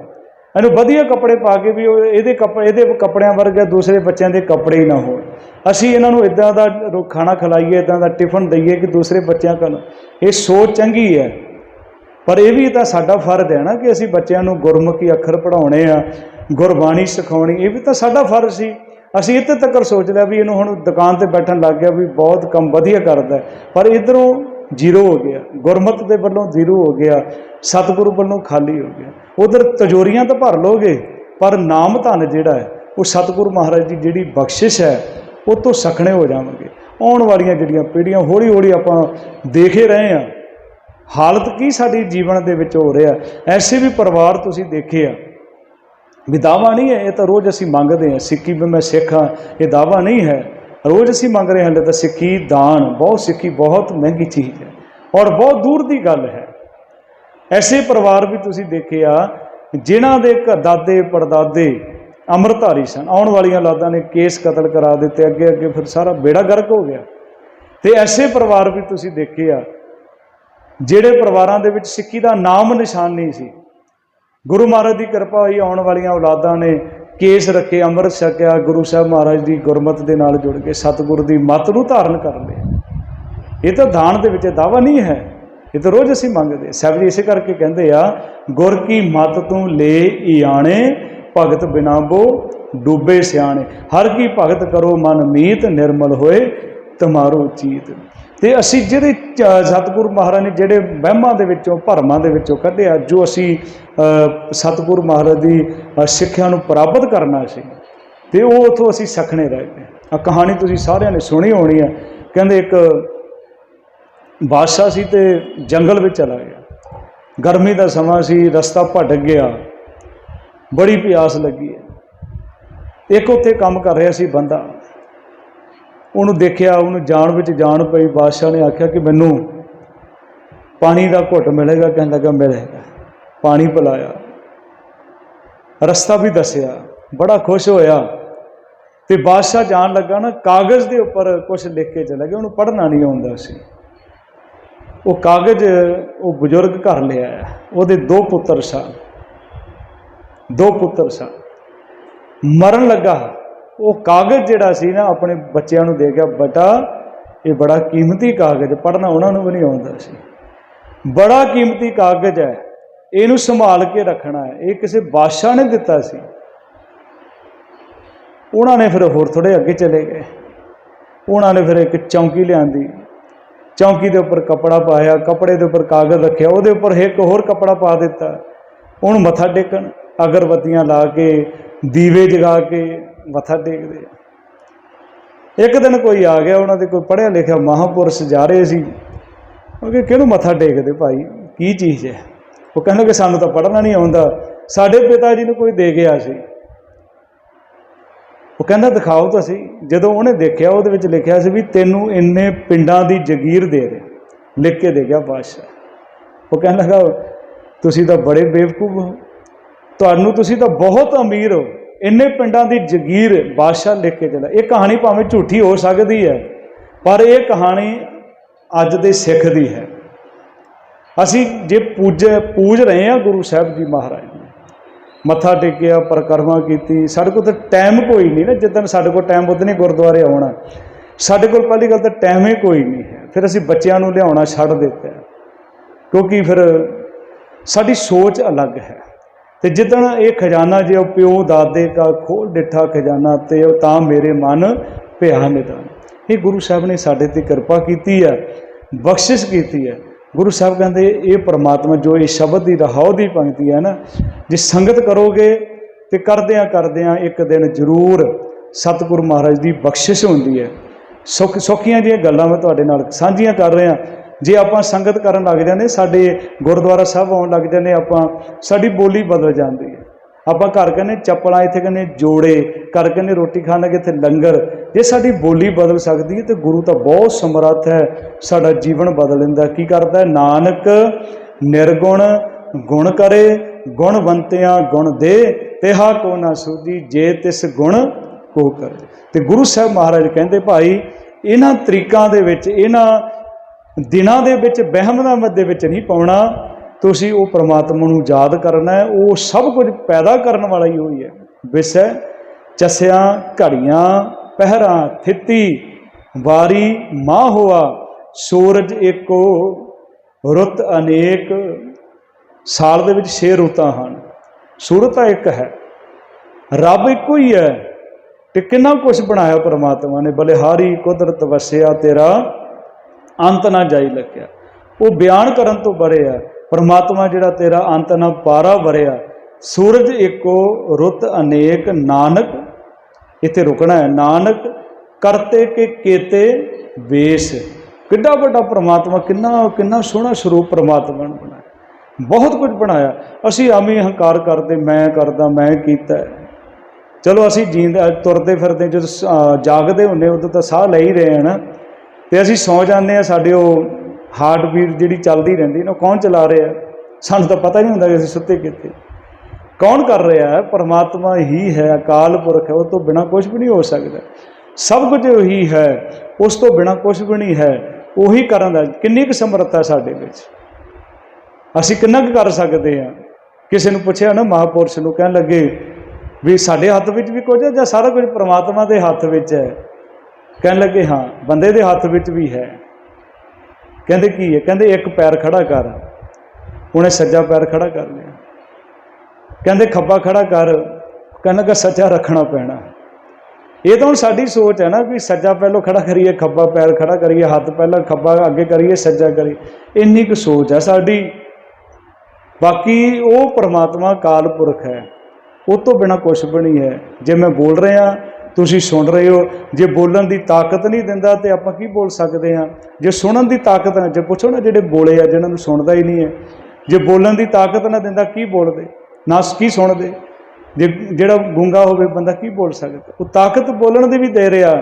B: ਇਹਨੂੰ ਵਧੀਆ ਕੱਪੜੇ ਪਾ ਕੇ ਵੀ ਉਹ ਇਹਦੇ ਕੱਪੜੇ ਇਹਦੇ ਕੱਪੜਿਆਂ ਵਰਗੇ ਦੂਸਰੇ ਬੱਚਿਆਂ ਦੇ ਕੱਪੜੇ ਹੀ ਨਾ ਹੋਣ। ਅਸੀਂ ਇਹਨਾਂ ਨੂੰ ਇਦਾਂ ਦਾ ਰੋ- ਖਾਣਾ ਖਿਲਾਈਏ ਇਦਾਂ ਦਾ ਟਿਫਨ ਦਈਏ ਕਿ ਦੂਸਰੇ ਬੱਚਿਆਂ ਕੋਲ। ਇਹ ਸੋਚ ਚੰਗੀ ਹੈ। ਪਰ ਇਹ ਵੀ ਤਾਂ ਸਾਡਾ ਫਰਜ਼ ਹੈ ਨਾ ਕਿ ਅਸੀਂ ਬੱਚਿਆਂ ਨੂੰ ਗੁਰਮੁਖੀ ਅੱਖਰ ਪੜ੍ਹਾਉਣੇ ਆ, ਗੁਰਬਾਣੀ ਸਿਖਾਉਣੀ, ਇਹ ਵੀ ਤਾਂ ਸਾਡਾ ਫਰਜ਼ ਸੀ। ਅਸੀਂ ਇੱਥੇ ਤੱਕ ਸੋਚ ਲਿਆ ਵੀ ਇਹਨੂੰ ਹੁਣ ਦੁਕਾਨ ਤੇ ਬੈਠਣ ਲੱਗ ਗਿਆ ਵੀ ਬਹੁਤ ਕੰਮ ਵਧੀਆ ਕਰਦਾ ਪਰ ਇਧਰੋਂ ਜ਼ੀਰੋ ਹੋ ਗਿਆ। ਗੁਰਮਤ ਦੇ ਵੱਲੋਂ ਜ਼ੀਰੋ ਹੋ ਗਿਆ। ਸਤਿਗੁਰੂ ਵੱਲੋਂ ਖਾਲੀ ਹੋ ਗਿਆ। ਉਧਰ ਤਜੋਰੀਆਂ ਤਾਂ ਭਰ ਲੋਗੇ, ਪਰ ਨਾਮ ਧਨ ਜਿਹੜਾ ਹੈ, ਉਹ ਸਤਿਗੁਰੂ ਮਹਾਰਾਜ ਦੀ ਜਿਹੜੀ ਬਖਸ਼ਿਸ਼ ਹੈ, ਉਹ ਤੋਂ ਸਖਣੇ ਹੋ ਜਾਵਾਂਗੇ। ਆਉਣ ਵਾਲੀਆਂ ਜਿਹੜੀਆਂ ਪੀੜ੍ਹੀਆਂ ਹੌਲੀ ਹੌਲੀ ਆਪਾਂ ਦੇਖੇ ਰਹੇ ਆ ਹਾਲਤ ਕੀ ਸਾਡੀ ਜੀਵਨ ਦੇ ਵਿੱਚ ਹੋ ਰਿਹਾ। ਐਸੇ ਵੀ ਪਰਿਵਾਰ ਤੁਸੀਂ ਦੇਖੇ ਆ। ਵੀ ਦਾਵਾ ਨਹੀਂ ਹੈ, ਇਹ ਤਾਂ ਰੋਜ਼ ਅਸੀਂ ਮੰਗਦੇ ਹਾਂ, ਸਿੱਖੀ ਵੀ ਮੈਂ ਸਿੱਖ ਹਾਂ, ਇਹ ਦਾਵਾ ਨਹੀਂ ਹੈ। ਰੋਜ਼ ਅਸੀਂ ਮੰਗ ਰਹੇ ਹਾਂ ਹਲੇ ਤਾਂ ਸਿੱਖੀ ਦਾਨ, ਬਹੁਤ ਸਿੱਖੀ, ਬਹੁਤ ਮਹਿੰਗੀ ਚੀਜ਼ ਹੈ ਔਰ ਬਹੁਤ ਦੂਰ ਦੀ ਗੱਲ ਹੈ। ਐਸੇ ਪਰਿਵਾਰ ਵੀ ਤੁਸੀਂ ਦੇਖਿਆ, ਜਿਨ੍ਹਾਂ ਦੇ ਘ- ਦਾਦੇ, ਪੜਦਾਦੇ ਅੰਮ੍ਰਿਤਧਾਰੀ ਸਨ, ਆਉਣ ਵਾਲੀਆਂ ਲਾਦਾਂ ਨੇ ਕੇਸ ਕਤਲ ਕਰਾ ਦਿੱਤੇ ਅੱਗੇ ਅੱਗੇ ਫਿਰ ਸਾਰਾ ਬੇੜਾ ਗਰਕ ਹੋ ਗਿਆ। ਤੇ ਐਸੇ ਪਰਿਵਾਰ ਵੀ ਤੁਸੀਂ ਦੇਖੇ ਆ ਜਿਹੜੇ ਪਰਿਵਾਰਾਂ ਦੇ ਵਿੱਚ ਸਿੱਖੀ ਦਾ ਨਾਮ ਨਿਸ਼ਾਨ ਨਹੀਂ ਸੀ ਗੁਰੂ ਮਹਾਰਾਜ ਦੀ ਕਿਰਪਾ ਹੋਈ ਆਉਣ ਵਾਲੀਆਂ ਔਲਾਦਾਂ ਨੇ ਕੇਸ ਰੱਖੇ, ਅੰਮ੍ਰਿਤ ਛਕਿਆ, ਗੁਰੂ ਸਾਹਿਬ ਮਹਾਰਾਜ ਦੀ ਗੁਰਮਤ ਦੇ ਨਾਲ ਜੁੜ ਕੇ ਸਤਿਗੁਰ ਦੀ ਮੱਤ ਨੂੰ ਧਾਰਨ ਕਰ ਲਿਆ। ਇਹ ਤਾਂ ਦਾਨ ਦੇ ਵਿੱਚ ਦਾਵਾ ਨਹੀਂ ਹੈ, ਇਹ ਤਾਂ ਰੋਜ਼ ਅਸੀਂ ਮੰਗਦੇ ਸਾਹਿਬ ਜੀ ਇਸੇ ਕਰਕੇ ਕਹਿੰਦੇ ਆ, ਗੁਰ ਕੀ ਮੱਤ ਤੂੰ ਲੈ ਈਆਣੇ ਭਗਤ ਬਿਨਾ ਬੋ ਡੂਬੇ ਸਿਆਣੇ। ਹਰ ਕੀ ਭਗਤ ਕਰੋ ਮਨ ਮੀਤ, ਨਿਰਮਲ ਹੋਏ, ਤਮਾਰੋ ਚੀਤ। ਤੇ ਅਸੀਂ ਜਿਹੜੇ ਚ- ਸਤਿਗੁਰੂ ਮਹਾਰਾਜ ਨੇ ਜਿਹੜੇ ਵਹਿਮਾਂ ਦੇ ਵਿੱਚੋਂ ਭਰਮਾਂ ਦੇ ਵਿੱਚੋਂ ਕੱਢਿਆ ਜੋ ਅਸੀਂ ਅ, ਸਤਿਗੁਰੂ ਮਹਾਰਾਜ ਦੀ ਸਿੱਖਿਆ ਨੂੰ ਪ੍ਰਾਪਤ ਕਰਨਾ ਸੀ ਤੇ ਉਹ ਉਥੋਂ ਅਸੀਂ ਸਖਣੇ ਰਹਿ ਗਏ। ਆ ਕਹਾਣੀ ਤੁਸੀਂ ਸਾਰਿਆਂ ਨੇ ਸੁਣੀ ਹੋਣੀ ਹੈ। ਕਹਿੰਦੇ ਇੱਕ ਬਾਦਸ਼ਾਹ ਸੀ ਤੇ ਜੰਗਲ ਵਿੱਚ ਚਲਾ ਗਿਆ। ਗਰਮੀ ਦਾ ਸਮਾਂ ਸੀ ਰਸਤਾ ਭਟਕ ਗਿਆ ਬੜੀ ਪਿਆਸ ਲੱਗੀ ਹੈ। ਇੱਕ ਉੱਥੇ ਕੰਮ ਕਰ ਰਿਹਾ ਸੀ ਬੰਦਾ। ਉਹਨੂੰ ਦੇਖਿਆ, ਉਹਨੂੰ ਜਾਣ ਵਿੱਚ ਜਾਣ ਪਈ, ਬਾਦਸ਼ਾਹ ਨੇ ਆਖਿਆ ਕਿ ਮੈਨੂੰ ਪਾਣੀ ਦਾ ਘੁੱਟ ਮਿਲੇਗਾ, ਕਹਿੰਦਾ ਲੱਗਾ ਮਿਲੇਗਾ। ਪਾਣੀ ਪਿਲਾਇਆ। ਰਸਤਾ ਵੀ ਦੱਸਿਆ। ਬੜਾ ਖੁਸ਼ ਹੋਇਆ। ਤੇ ਬਾਦਸ਼ਾਹ ਜਾਣ ਲੱਗਾ ਨਾ, ਕਾਗਜ਼ ਦੇ ਉੱਪਰ ਕੁਝ ਲਿਖ ਕੇ ਚਲਾ ਗਿਆ ਉਹਨੂੰ ਪੜ੍ਹਨਾ ਨਹੀਂ ਆਉਂਦਾ ਸੀ। ਉਹ ਕਾਗਜ਼, ਉਹ ਬਜ਼ੁਰਗ ਘਰ ਲਿਆਇਆ। ਉਹਦੇ ਦੋ ਪੁੱਤਰ ਸਨ। ਦੋ ਪੁੱਤਰ ਸਨ। ਮਰਨ ਲੱਗਾ। ਉਹ ਕਾਗਜ਼ ਜਿਹੜਾ ਸੀ ਨਾ ਆਪਣੇ ਬੱਚਿਆਂ ਨੂੰ ਦੇ ਗਿਆ, ਬਟਾ, ਇਹ ਬੜਾ ਕੀਮਤੀ ਕਾਗਜ਼, ਪੜ੍ਹਨਾ ਉਹਨਾਂ ਨੂੰ ਵੀ ਨਹੀਂ ਆਉਂਦਾ ਸੀ। ਬੜਾ ਕੀਮਤੀ ਕਾਗਜ਼ ਹੈ, ਇਹਨੂੰ ਸੰਭਾਲ ਕੇ ਰੱਖਣਾ ਹੈ। ਇਹ ਕਿਸੇ ਬਾਦਸ਼ਾਹ ਨੇ ਦਿੱਤਾ ਸੀ। ਉਹਨਾਂ ਨੇ ਫਿਰ ਹੋਰ ਥੋੜੇ ਅੱਗੇ ਚਲੇ ਗਏ। ਉਹਨਾਂ ਨੇ ਫਿਰ ਇੱਕ ਚੌਂਕੀ ਲਿਆਂਦੀ। ਚੌਂਕੀ ਦੇ ਉੱਪਰ ਕਪੜਾ ਪਾਇਆ, ਕਪੜੇ ਦੇ ਉੱਪਰ ਕਾਗਜ਼ ਰੱਖਿਆ, ਉਹਦੇ ਉੱਪਰ ਇੱਕ ਹੋਰ ਕਪੜਾ ਪਾ ਦਿੱਤਾ। ਉਹਨੂੰ ਮੱਥਾ ਟੇਕਣ, ਅਗਰਬੱਤੀਆਂ ਲਾ ਕੇ, ਦੀਵੇ ਜਗਾ ਕੇ ਮੱਥਾ ਟੇਕਦੇ ਆ। ਇੱਕ ਦਿਨ ਕੋਈ ਆ ਗਿਆ, ਉਹਨਾਂ ਦੇ ਕੋਈ ਪੜ੍ਹਿਆ ਲਿਖਿਆ ਮਹਾਪੁਰਸ਼ ਜਾ ਰਹੇ ਸੀ। ਉਹ ਕਿ ਕਿਹਨੂੰ ਮੱਥਾ ਟੇਕਦੇ ਭਾਈ? ਕੀ ਚੀਜ਼ ਹੈ? ਉਹ ਕਹਿੰਦਾ ਕਿ ਸਾਨੂੰ ਤਾਂ ਪੜ੍ਹਨਾ ਨਹੀਂ ਆਉਂਦਾ। ਸਾਡੇ ਪਿਤਾ ਜੀ ਨੂੰ ਕੋਈ ਦੇ ਗਿਆ ਸੀ। ਉਹ ਕਹਿੰਦਾ, ਦਿਖਾਓ ਤਾਂ ਸੀ ਜਦੋਂ ਉਹਨੇ ਦੇਖਿਆ, ਉਹਦੇ ਵਿੱਚ ਲਿਖਿਆ ਸੀ ਵੀ ਤੈਨੂੰ ਇੰਨੇ ਪਿੰਡਾਂ ਦੀ ਜਗੀਰ ਦੇ ਰਿਹਾ। ਲਿਖ ਕੇ ਦੇ ਗਿਆ ਬਾਦਸ਼ਾਹ। ਉਹ ਕਹਿਣ ਲੱਗਾ ਤੁਸੀਂ ਤਾਂ ਬੜੇ ਬੇਵਕੂਫ ਹੋ। ਤੁਹਾਨੂੰ ਤੁਸੀਂ ਤਾਂ ਬਹੁਤ ਅਮੀਰ ਹੋ। ਇੰਨੇ ਪਿੰਡਾਂ ਦੀ ਜਗੀਰ ਬਾਦਸ਼ਾਹ ਲਿਖ ਕੇ ਚਲਾ ਇਹ ਕਹਾਣੀ ਭਾਵੇਂ ਝੂਠੀ ਹੋ ਸਕਦੀ ਹੈ, ਪਰ ਇਹ ਕਹਾਣੀ ਅੱਜ ਦੇ ਸਿੱਖ ਦੀ ਹੈ। ਅਸੀਂ ਜੇ ਪੂਜ ਪੂਜ ਰਹੇ ਹਾਂ ਗੁਰੂ ਸਾਹਿਬ ਜੀ ਮਹਾਰਾਜ ਨੂੰ, ਮੱਥਾ ਟੇਕਿਆ, ਪਰਿਕਰਮਾ ਕੀਤੀ, ਸਾਡੇ ਕੋਲ ਤਾਂ ਟਾਈਮ ਕੋਈ ਨਹੀਂ ਨਾ, ਜਿੱਦਣ ਸਾਡੇ ਕੋਲ ਟਾਈਮ ਉਦੋਂ ਨਹੀਂ ਗੁਰਦੁਆਰੇ ਆਉਣਾ। ਸਾਡੇ ਕੋਲ ਪਹਿਲੀ ਗੱਲ ਤਾਂ ਟਾਈਮ ਹੀ ਕੋਈ ਨਹੀਂ ਹੈ। ਫਿਰ ਅਸੀਂ ਬੱਚਿਆਂ ਨੂੰ ਲਿਆਉਣਾ ਛੱਡ ਦਿੱਤਾ ਕਿਉਂਕਿ ਫਿਰ ਸਾਡੀ ਸੋਚ ਅਲੱਗ ਹੈ। ਤੇ ਜਿੱਦਣ ਇਹ ਖਜ਼ਾਨਾ ਜੇ ਉਹ ਪਿਓ ਦਾਦੇ ਕਾ ਖੋਲ ਡਿੱਠਾ ਖਜ਼ਾਨਾ ਤੇ ਉਹ ਤਾਂ ਮੇਰੇ ਮਨ ਭਿਆ ਨਿਦਾਨ ਇਹ ਗੁਰੂ ਸਾਹਿਬ ਨੇ ਸਾਡੇ ਤੇ ਕਿਰਪਾ ਕੀਤੀ ਹੈ, ਬਖਸ਼ਿਸ਼ ਕੀਤੀ ਹੈ। ਗੁਰੂ ਸਾਹਿਬ ਕਹਿੰਦੇ, ਇਹ ਪ੍ਰਮਾਤਮਾ ਜੋ ਇਹ ਸ਼ਬਦ ਦੀ ਰਹਾਉ ਦੀ ਪੰਕਤੀ ਹੈ ਨਾ, ਜੇ ਸੰਗਤ ਕਰੋਗੇ ਤੇ ਕਰਦਿਆਂ ਕਰਦਿਆਂ ਇੱਕ ਦਿਨ ਜ਼ਰੂਰ ਸਤਿਗੁਰੂ ਮਹਾਰਾਜ ਦੀ ਬਖਸ਼ਿਸ਼ ਹੁੰਦੀ ਹੈ। ਸੁੱਖ ਸੌਖੀਆਂ ਜਿਹੀਆਂ ਗੱਲਾਂ ਮੈਂ ਤੁਹਾਡੇ ਨਾਲ ਸਾਂਝੀਆਂ ਕਰ ਰਿਹਾ। ਜੇ ਆਪਾਂ ਸੰਗਤ ਕਰਨ ਲੱਗ ਜਾਂਦੇ, ਸਾਡੇ ਗੁਰਦੁਆਰਾ ਸਾਹਿਬ ਆਉਣ ਲੱਗ ਜਾਂਦੇ, ਆਪਾਂ, ਸਾਡੀ ਬੋਲੀ ਬਦਲ ਜਾਂਦੀ ਹੈ। ਆਪਾਂ ਘਰ ਕਹਿੰਦੇ ਚੱਪਲਾਂ, ਇੱਥੇ ਕਹਿੰਦੇ ਜੋੜੇ, ਘਰ ਕਹਿੰਦੇ ਰੋਟੀ ਖਾਣ ਲੱਗੇ ਇੱਥੇ ਲੰਗਰ। ਜੇ ਸਾਡੀ ਬੋਲੀ ਬਦਲ ਸਕਦੀ ਹੈ, ਤੇ ਗੁਰੂ ਤਾਂ ਬਹੁਤ ਸਮਰੱਥ ਹੈ, ਸਾਡਾ ਜੀਵਨ ਬਦਲ ਦਿੰਦਾ ਕੀ ਕਰਦਾ ਨਾਨਕ ਨਿਰਗੁਣ ਗੁਣ ਕਰੇ ਗੁਣਵੰਤਿਆਂ ਗੁਣ ਦੇ, ਤਿਹਾ ਕੋ ਨਾ ਸੂਦੀ ਜੇ ਤਿਸ ਗੁਣ ਕੋ ਕਰੇ। ਤੇ ਗੁਰੂ ਸਾਹਿਬ ਮਹਾਰਾਜ ਕਹਿੰਦੇ, ਭਾਈ, ਇਹਨਾਂ ਤਰੀਕਾਂ ਦੇ ਵਿੱਚ, ਇਹਨਾਂ ਦਿਨਾਂ ਦੇ ਵਿੱਚ, ਵਹਿਮ ਦਾ ਦੇ ਵਿੱਚ ਨਹੀਂ ਪਾਉਣਾ। ਤੁਸੀਂ ਉਹ ਪ੍ਰਮਾਤਮਾ ਨੂੰ ਯਾਦ ਕਰਨਾ ਹੈ। ਉਹ ਸਭ ਕੁਝ ਪੈਦਾ ਕਰਨ ਵਾਲਾ ਹੀ ਹੋਈ ਹੈ। ਵਿਸੈ, ਚਸਿਆਂ, ਘੜੀਆਂ, ਪਹਿਰਾਂ, ਥਿੱਤੀ, ਵਾਰੀ, ਮਾਹ ਹੋਆ, ਸੂਰਜ ਏਕੋ, ਰੁੱਤ ਅਨੇਕ। ਸਾਲ ਦੇ ਵਿੱਚ ਛੇ ਰੁੱਤਾਂ ਹਨ। ਸੂਰਤ ਤਾਂ ਇੱਕ ਹੈ। ਰੱਬ ਇੱਕੋ ਹੀ ਹੈ। ਤੇ ਕਿੰਨਾ ਕੁਝ ਬਣਾਇਆ ਪ੍ਰਮਾਤਮਾ ਨੇ। ਬਲਿਹਾਰੀ ਕੁਦਰਤ ਵਸਿਆ ਤੇਰਾ। ਅੰਤ ਨਾ ਜਾਈ ਲੱਗਿਆ। ਉਹ ਬਿਆਨ ਕਰਨ ਤੋਂ ਬਰੇ ਆ, ਪਰਮਾਤਮਾ ਜਿਹੜਾ ਤੇਰਾ ਅੰਤ ਨਾ ਪਾਰਾ ਵਰਿਆ ਸੂਰਜ ਇੱਕੋ ਰੁੱਤ ਅਨੇਕ ਨਾਨਕ, ਇੱਥੇ ਰੁਕਣਾ ਹੈ, ਨਾਨਕ ਕਰਤੇ ਕੇ ਕੀਤੇ ਵੇਸ। ਕਿੱਡਾ ਵੱਡਾ ਪ੍ਰਮਾਤਮਾ, ਕਿੰਨਾ ਕਿੰਨਾ ਸੋਹਣਾ ਸਰੂਪ ਪ੍ਰਮਾਤਮਾ ਨੇ ਬਣਾਇਆ। ਬਹੁਤ ਕੁਝ ਬਣਾਇਆ। ਅਸੀਂ ਆਵੇਂ ਹੰਕਾਰ ਕਰਦੇ, ਮੈਂ ਕਰਦਾ, ਮੈਂ ਕੀਤਾ। ਚਲੋ ਅਸੀਂ ਜੀਂਦੇ, ਤੁਰਦੇ ਫਿਰਦੇ, ਜਦੋਂ ਸ- ਜਾਗਦੇ ਹੁੰਦੇ ਉਦੋਂ ਤਾਂ ਸਾਹ ਲੈ ਹੀ ਰਹੇ ਹਨ ਤੇ ਅਸੀਂ ਸੌ ਜਾਂਦੇ ਆ ਸਾਡੇ ਉਹ ਹਾਰਟ ਬੀਟ ਜਿਹੜੀ ਚੱਲਦੀ ਰਹਿੰਦੀ ਨਾ, ਉਹ ਕੌਣ ਚਲਾ ਰਿਹਾ? ਸਾਨੂੰ ਤਾਂ ਪਤਾ ਨਹੀਂ ਹੁੰਦਾ ਕਿ ਅਸੀਂ ਸੁੱਤੇ ਕਿੱਥੇ। ਕੌਣ ਕਰ ਰਿਹਾ ਹੈ? ਪਰਮਾਤਮਾ ਹੀ ਹੈ, ਅਕਾਲ ਪੁਰਖ ਹੈ, ਉਹ ਤੋਂ ਬਿਨਾ ਕੁਝ ਵੀ ਨਹੀਂ ਹੋ ਸਕਦਾ। ਸਭ ਕੁਝ ਉਹੀ ਹੈ, ਉਸ ਤੋਂ ਬਿਨਾ ਕੁਝ ਵੀ ਨਹੀਂ ਹੈ, ਉਹੀ ਕਰਨ ਦਾ ਕਿੰਨੀ ਕੁ ਸਮਰੱਥਾ ਸਾਡੇ ਵਿੱਚ। ਅਸੀਂ ਕਿੰਨਾ ਕੁ ਕਰ ਸਕਦੇ ਹਾਂ? ਕਿਸੇ ਨੂੰ ਪੁੱਛਿਆ ਨਾ ਮਹਾਪੁਰਸ਼ ਨੂੰ, ਕਹਿਣ ਲੱਗੇ ਵੀ ਸਾਡੇ ਹੱਥ ਵਿੱਚ ਵੀ ਕੁਝ ਹੈ ਜਾਂ ਸਾਰਾ ਕੁਝ ਪ੍ਰਮਾਤਮਾ ਦੇ ਹੱਥ ਵਿੱਚ ਹੈ? ਕਹਿਣ ਲੱਗੇ, ਹਾਂ, ਬੰਦੇ ਦੇ ਹੱਥ ਵਿੱਚ ਵੀ ਹੈ। ਕਹਿੰਦੇ, ਕੀ ਹੈ? ਕਹਿੰਦੇ, ਇੱਕ ਪੈਰ ਖੜਾ ਕਰ। ਉਹਨੇ ਸੱਜਾ ਪੈਰ ਖੜਾ ਕਰ ਲਿਆ। ਕਹਿੰਦੇ, ਖੱਬਾ ਖੜਾ ਕਰ। ਕਹਿੰਦਾ ਲੱਗਾ, ਸੱਜਾ ਰੱਖਣਾ ਪੈਣਾ। ਇਹ ਤਾਂ ਹੁਣ ਸਾਡੀ ਸੋਚ ਹੈ ਨਾ ਵੀ ਸੱਜਾ ਪਹਿਲੋਂ ਖੜਾ ਕਰੀਏ, ਖੱਬਾ ਪੈਰ ਖੜਾ ਕਰੀਏ, ਹੱਥ ਪਹਿਲਾਂ ਖੱਬਾ ਅੱਗੇ ਕਰੀਏ, ਸੱਜਾ ਕਰੀਏ। ਇੰਨੀ ਕੁ ਸੋਚ ਹੈ ਸਾਡੀ। ਬਾਕੀ ਉਹ ਪ੍ਰਮਾਤਮਾ ਕਾਲ ਪੁਰਖ ਹੈ। ਉਹ ਤੋਂ ਬਿਨਾ ਕੁਝ ਵੀ ਨਹੀਂ ਹੈ। ਜੇ ਮੈਂ ਬੋਲ ਰਿਹਾ ਤੁਸੀਂ ਸੁਣ ਰਹੇ ਹੋ। ਜੇ ਬੋਲਣ ਦੀ ਤਾਕਤ ਨਹੀਂ ਦਿੰਦਾ ਤੇ ਆਪਾਂ ਕੀ ਬੋਲ ਸਕਦੇ ਹਾਂ? ਜੇ ਸੁਣਨ ਦੀ ਤਾਕਤ ਨਾ ਜੇ ਪੁੱਛੋ ਨਾ ਜਿਹੜੇ ਬੋਲੇ ਆ ਜਿਹਨਾਂ ਨੂੰ ਸੁਣਦਾ ਹੀ ਨਹੀਂ ਹੈ। ਜੇ ਬੋਲਣ ਦੀ ਤਾਕਤ ਨਾ ਦਿੰਦਾ, ਕੀ ਬੋਲਦੇ? ਨਾ ਕੀ ਸੁਣਦੇ? ਜੇ ਜਿਹੜਾ ਗੂੰਗਾ ਹੋਵੇ, ਬੰਦਾ ਕੀ ਬੋਲ ਸਕਦਾ? ਉਹ ਤਾਕਤ ਬੋਲਣ ਦੀ ਵੀ ਦੇ ਰਿਹਾ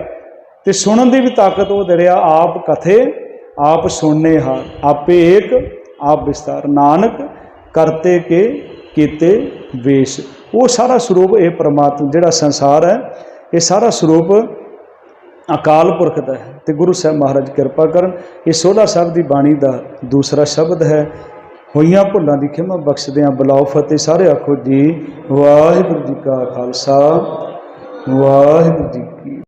B: ਤੇ ਸੁਣਨ ਦੀ ਵੀ ਤਾਕਤ ਉਹ ਦੇ ਰਿਹਾ। ਆਪ ਕਥੇ, ਆਪ ਸੁਣਨੇ ਹਾਰ ਆਪੇ ਏਕ, ਆਪ ਵਿਸਤਾਰ। ਨਾਨਕ ਕਰਤੇ ਕੇ ਕੀਤੇ ਵੇਸ਼। ਉਹ ਸਾਰਾ ਸਰੂਪ ਇਹ ਪ੍ਰਮਾਤਮਾ ਜਿਹੜਾ ਸੰਸਾਰ ਹੈ ਇਹ ਸਾਰਾ ਸਰੂਪ ਅਕਾਲ ਪੁਰਖ ਦਾ ਹੈ ਤੇ ਗੁਰੂ ਸਾਹਿਬ ਮਹਾਰਾਜ ਕਿਰਪਾ ਕਰਨ, ਇਹ ਸੋਲਾ ਸਾਹਿਬ ਦੀ ਬਾਣੀ ਦਾ ਦੂਸਰਾ ਸ਼ਬਦ ਹੈ। ਹੋਈਆਂ ਭੁੱਲਾਂ ਦੀ ਖਿਮਾ ਬਖਸ਼ਦਿਆਂ ਬਲਾਉ ਫਤਿਹ, ਸਾਰੇ ਆਖੋ ਜੀ, ਵਾਹਿਗੁਰੂ ਜੀ ਕਾ ਖਾਲਸਾ, ਵਾਹਿਗੁਰੂ ਜੀ ਕੀ